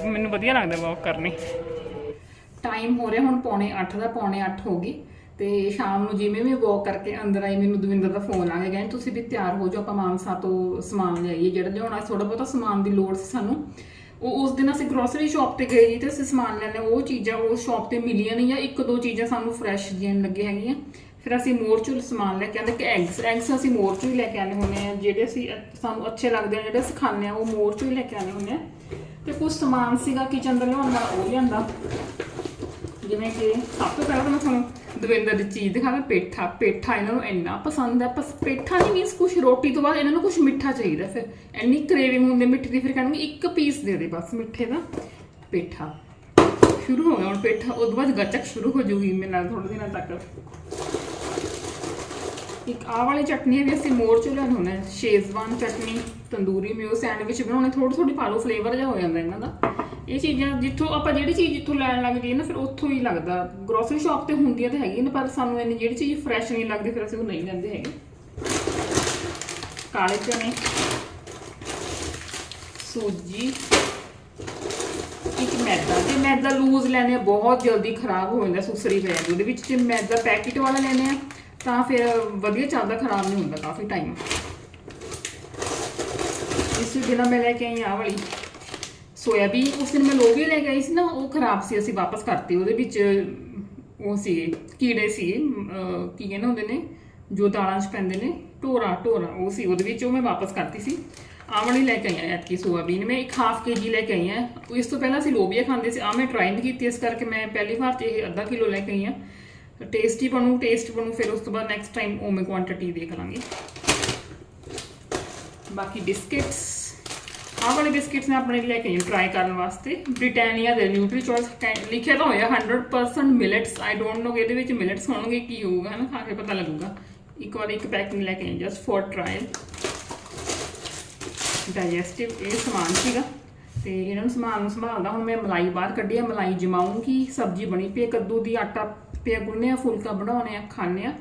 ਮੈਨੂੰ ਵਧੀਆ ਲੱਗਦਾ ਵਾਕ ਕਰਨੀ। ਟਾਈਮ ਹੋ ਰਿਹਾ ਹੁਣ ਪੌਣੇ 8 ਦਾ, ਪੌਣੇ 8 ਹੋ ਗਈ। ਤੇ ਸ਼ਾਮ ਨੂੰ ਜਿਵੇਂ ਵੀ ਵਾਕ ਕਰਕੇ ਅੰਦਰ ਆਈ, ਮੈਨੂੰ ਦਵਿੰਦਰ ਦਾ ਫੋਨ ਆ ਗਿਆ। ਕਹਿੰਦੇ, ਤੁਸੀਂ ਵੀ ਤਿਆਰ ਹੋ ਜਾਓ, ਆਪਾਂ ਮਾਨਸਾ ਤੋਂ ਸਮਾਨ ਲਿਆਈਏ ਜਿਹੜਾ ਲਿਆਉਣਾ ਥੋੜਾ ਬਹੁਤਾ ਸਮਾਨ ਦੀ ਲੋੜ ਸੀ ਸਾਨੂੰ। ਉਹ ਉਸ ਦਿਨ ਅਸੀਂ ਗਰੋਸਰੀ ਸ਼ਾਪ ਤੇ ਗਏ ਜੀ ਤੇ ਅਸੀਂ ਸਮਾਨ ਲੈਣੇ ਉਹ ਚੀਜ਼ਾਂ ਉਹ ਸ਼ਾਪ ਤੇ ਮਿਲੀਆਂ ਨਹੀਂ ਜਾਂ ਇੱਕ ਦੋ ਚੀਜ਼ਾਂ ਸਾਨੂੰ ਫਰੈਸ਼ ਜਿਹੀਆਂ ਲੱਗੇ ਹੈਗੀਆਂ। ਫਿਰ ਅਸੀਂ ਮੋਰਚੂ ਸਮਾਨ ਲੈ ਕੇ ਆਂਦੇ ਕਿ ਐਗਸ ਐਗਸ ਅਸੀਂ ਮੋਰਚੂ ਹੀ ਲੈ ਕੇ ਆਨੇ ਹੁੰਦੇ ਆ ਜਿਹੜੇ ਅਸੀਂ ਸਾਨੂੰ ਅੱਛੇ ਲੱਗਦੇ ਆ ਜਿਹੜੇ ਸਿਖਾਉਂਦੇ ਖਾਂਦੇ ਆ ਉਹ ਮੋਰਚੂ ਹੀ ਲੈ ਕੇ ਆਨੇ ਹੁੰਦੇ ਆ ਤੇ ਕੁਝ ਸਮਾਨ ਸੀਗਾ ਕਿਚਨ ਦਾ ਲਿਆਉਣ ਵਾਲਾ ਉਹ ਲਿਆਂਦਾ। ਜਿਵੇਂ ਕਿ ਸਭ ਤੋਂ ਪਹਿਲਾਂ ਤਾਂ ਮੈਂ ਤੁਹਾਨੂੰ ਦਵਿੰਦਰ ਦੀ ਚੀਜ਼ ਦਿਖਾਵਾਂ, ਪੇਠਾ ਪੇਠਾ ਇਹਨਾਂ ਨੂੰ ਇੰਨਾ ਪਸੰਦ ਹੈ ਬਸ ਪੇਠਾ ਨਹੀਂ ਮੀਨਸ ਕੁਝ ਰੋਟੀ ਤੋਂ ਬਾਅਦ ਇਹਨਾਂ ਨੂੰ ਕੁਝ ਮਿੱਠਾ ਚਾਹੀਦਾ ਫਿਰ। ਇੰਨੀ ਕ੍ਰੇਵਿੰਗ ਹੁੰਦੀ ਮਿੱਠੇ ਦੀ ਫਿਰ ਕਹਿਣਗੇ ਇੱਕ ਪੀਸ ਦੇ ਦੇ ਬਸ ਮਿੱਠੇ ਦਾ। ਪੇਠਾ ਸ਼ੁਰੂ ਹੋ ਗਿਆ ਹੁਣ ਪੇਠਾ ਉਸ ਤੋਂ ਬਾਅਦ ਗੱਚਕ ਸ਼ੁਰੂ ਹੋ ਜੂਗੀ ਮੇਰੇ ਨਾਲ ਥੋੜੇ ਦਿਨਾਂ ਤੱਕ। ਇੱਕ ਆਹ ਵਾਲੀ ਚਟਨੀ ਵੀ ਅਸੀਂ ਮੋਰ ਚੋਂ ਲੈਣ ਹੁੰਦੇ ਸ਼ੇਜ਼ਵਾਨ ਚਟਨੀ, ਤੰਦੂਰੀ ਮਿਓ ਸੈਂਡਵਿਚ ਬਣਾਉਣੇ ਥੋੜੀ ਥੋੜੀ ਪਾ ਲਓ ਫਲੇਵਰ ਜਿਹਾ ਹੋ ਜਾਂਦਾ ਇਹਨਾਂ ਦਾ। ਇਹ ਚੀਜ਼ਾਂ ਜਿੱਥੋਂ ਆਪਾਂ ਜਿਹੜੀ ਚੀਜ਼ ਜਿੱਥੋਂ ਲੈਣ ਲੱਗ ਜਾਈਏ ਨਾ, ਫਿਰ ਉੱਥੋਂ ਹੀ ਲੱਗਦਾ। ਗਰੋਸਰੀ ਸ਼ਾਪ ਤੇ ਹੁੰਦੀਆਂ ਤਾਂ ਹੈਗੀਆਂ ਨੇ, ਪਰ ਸਾਨੂੰ ਇੰਨੀ ਜਿਹੜੀ ਚੀਜ਼ ਫਰੈਸ਼ ਨਹੀਂ ਲੱਗਦੀ, ਫਿਰ ਅਸੀਂ ਉਹ ਨਹੀਂ ਲੈਂਦੇ ਹੈਗੇ। ਕਾਲੇ ਚਨੇ, ਸੂਜੀ, ਇੱਕ ਮੈਦਾ। ਜੇ ਮੈਦਾ ਲੂਜ਼ ਲੈਣੇ ਆ, ਬਹੁਤ ਜਲਦੀ ਖਰਾਬ ਹੋ ਜਾਂਦਾ, ਸੁਸਰੀ ਪੈ ਜਾਂਦੀ, ਉਹਦੇ ਵਿੱਚ ਜੇ ਮੈਦਾ ਪੈਕੇਟ ਵਾਲਾ ਲੈਣੇ ਆ, ਤਾਂ ਫਿਰ ਵਧੀਆ ਚੱਲਦਾ, ਖਰਾਬ ਨਹੀਂ ਹੁੰਦਾ, ਕਾਫੀ ਟਾਈਮ ਇਸ ਦਿਨ ਮੈਂ ਲੈ ਕੇ ਆਈ ਆਹ ਵਾਲੀ। ਸੋਇਆਬੀਨ ਉਸ ਦਿਨ ਮੈਂ ਲੋਗੇ ਲੈ ਕੇ ਆਈ ਸੀ ਨਾ, ਉਹ ਖਰਾਬ ਸੀ, ਅਸੀਂ ਵਾਪਸ ਕਰਤੀ, ਉਹਦੇ ਵਿੱਚ ਉਹ ਸੀਗੇ, ਕੀੜੇ ਸੀ ਕੀ ਕਹਿੰਦੇ ਹੁੰਦੇ ਨੇ, ਜੋ ਦਾਲਾਂ 'ਚ ਪੈਂਦੇ ਨੇ, ਢੋਰਾ ਢੋਰਾ, ਉਹ ਸੀ, ਉਹਦੇ ਵਿੱਚ ਉਹ ਮੈਂ ਵਾਪਸ ਕਰਤੀ ਸੀ। ਆਹ ਲੈ ਕੇ ਆਈ ਹਾਂ, ਐਤਕੀ ਸੋਇਆਬੀਨ, ਮੈਂ ਇੱਕ ਹਾਫ ਕੇਜੀ ਲੈ ਕੇ ਆਈ ਹਾਂ। ਇਸ ਤੋਂ ਪਹਿਲਾਂ ਅਸੀਂ ਲੋਬੀਆ ਖਾਂਦੇ ਸੀ ਆ ਮੈਂ ਟਰਾਈ ਨਹੀਂ ਕੀਤੀ, ਇਸ ਕਰਕੇ ਮੈਂ ਪਹਿਲੀ ਵਾਰ ਤੇ ਇਹ ਅੱਧਾ ਕਿਲੋ ਲੈ ਕੇ ਆਈ ਹਾਂ। ਟੇਸਟੀ ਬਣੂ ਟੇਸਟ ਬਣੂ, ਫਿਰ ਉਸ ਤੋਂ ਬਾਅਦ ਨੈਕਸਟ ਟਾਈਮ ਉਹ ਮੈਂ ਕੁਆਂਟੀਟੀ ਦੇਖ ਲਾਂਗੀ। ਬਾਕੀ ਬਿਸਕਿਟਸ ਆਹ ਵਾਲੇ ਬਿਸਕਿਟਸ ਮੈਂ ਆਪਣੇ ਲਈ ਲੈ ਕੇ ਆਈ ਟਰਾਈ ਕਰਨ ਵਾਸਤੇ। ਬ੍ਰਿਟਾਨੀਆ ਦੇ ਨਿਊਟਰੀ ਚੋਇਸ ਲਿਖਿਆ ਤਾਂ ਹੋਇਆ 100% ਮਿਲਟਸ ਆਈ ਡੋਨਟ ਨੋ ਇਹਦੇ ਵਿੱਚ ਮਿਲਟਸ ਹੋਣਗੇ, ਕੀ ਹੋਊਗਾ ਨਾ ਖਾ ਕੇ ਪਤਾ ਲੱਗੂਗਾ। ਇੱਕ ਵਾਰ ਇੱਕ ਪੈਕਿੰਗ ਲੈ ਕੇ ਆਈ ਜਸਟ ਫॉर ਟ੍ਰਾਇਲ ਡਾਈਜੈਸਟਿਵ ਇਹ ਸਮਾਨ ਸੀਗਾ। ਤੇ ਇਹਨਾਂ ਨੂੰ ਸਮਾਨ ਨੂੰ ਸੰਭਾਲਦਾ ਹੁਣ ਮੈਂ ਮਲਾਈ ਬਾਹਰ ਕੱਢੀ ਆ, ਮਲਾਈ ਜਮਾਉਂਗੀ ਸਬਜ਼ੀ ਬਣੀ ਪਈ ਕੱਦੂ ਦੀ ਆਟਾ ਪਿਆ ਗੁੰਨੇ ਆ ਫੁਲਕਾ ਬਣਾਉਣੇ ਆ, ਖਾਣੇ ਆ।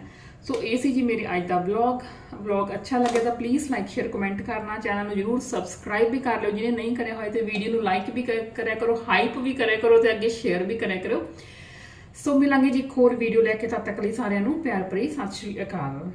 ਸੋ ਇਹ ਸੀ ਜੀ ਮੇਰੀ ਅੱਜ ਦਾ ਵਲੌਗ ਵਲੌਗ ਅੱਛਾ ਲੱਗੇ ਤਾਂ ਪਲੀਜ਼ ਲਾਈਕ ਸ਼ੇਅਰ ਕਮੈਂਟ ਕਰਨਾ ਚੈਨਲ ਨੂੰ ਜਰੂਰ ਸਬਸਕ੍ਰਾਈਬ ਵੀ ਕਰ ਲਿਓ ਜਿਹਨੇ ਨਹੀਂ ਕਰਿਆ ਹੋਇਆ ਤੇ ਵੀਡੀਓ ਨੂੰ ਲਾਈਕ ਵੀ ਕਰਿਆ ਕਰੋ ਹਾਈਪ ਵੀ ਕਰਿਆ ਕਰੋ ਤੇ ਅੱਗੇ ਸ਼ੇਅਰ ਵੀ ਕਰਿਆ ਕਰੋ ਸੋ ਮਿਲਾਂਗੇ ਜੀ ਇੱਕ ਹੋਰ ਵੀਡੀਓ ਲੈ ਕੇ ਤਦ ਤੱਕ ਲਈ ਸਾਰਿਆਂ ਨੂੰ ਪਿਆਰ ਭਰੀ ਸਤਿ ਸ਼੍ਰੀ ਅਕਾਲ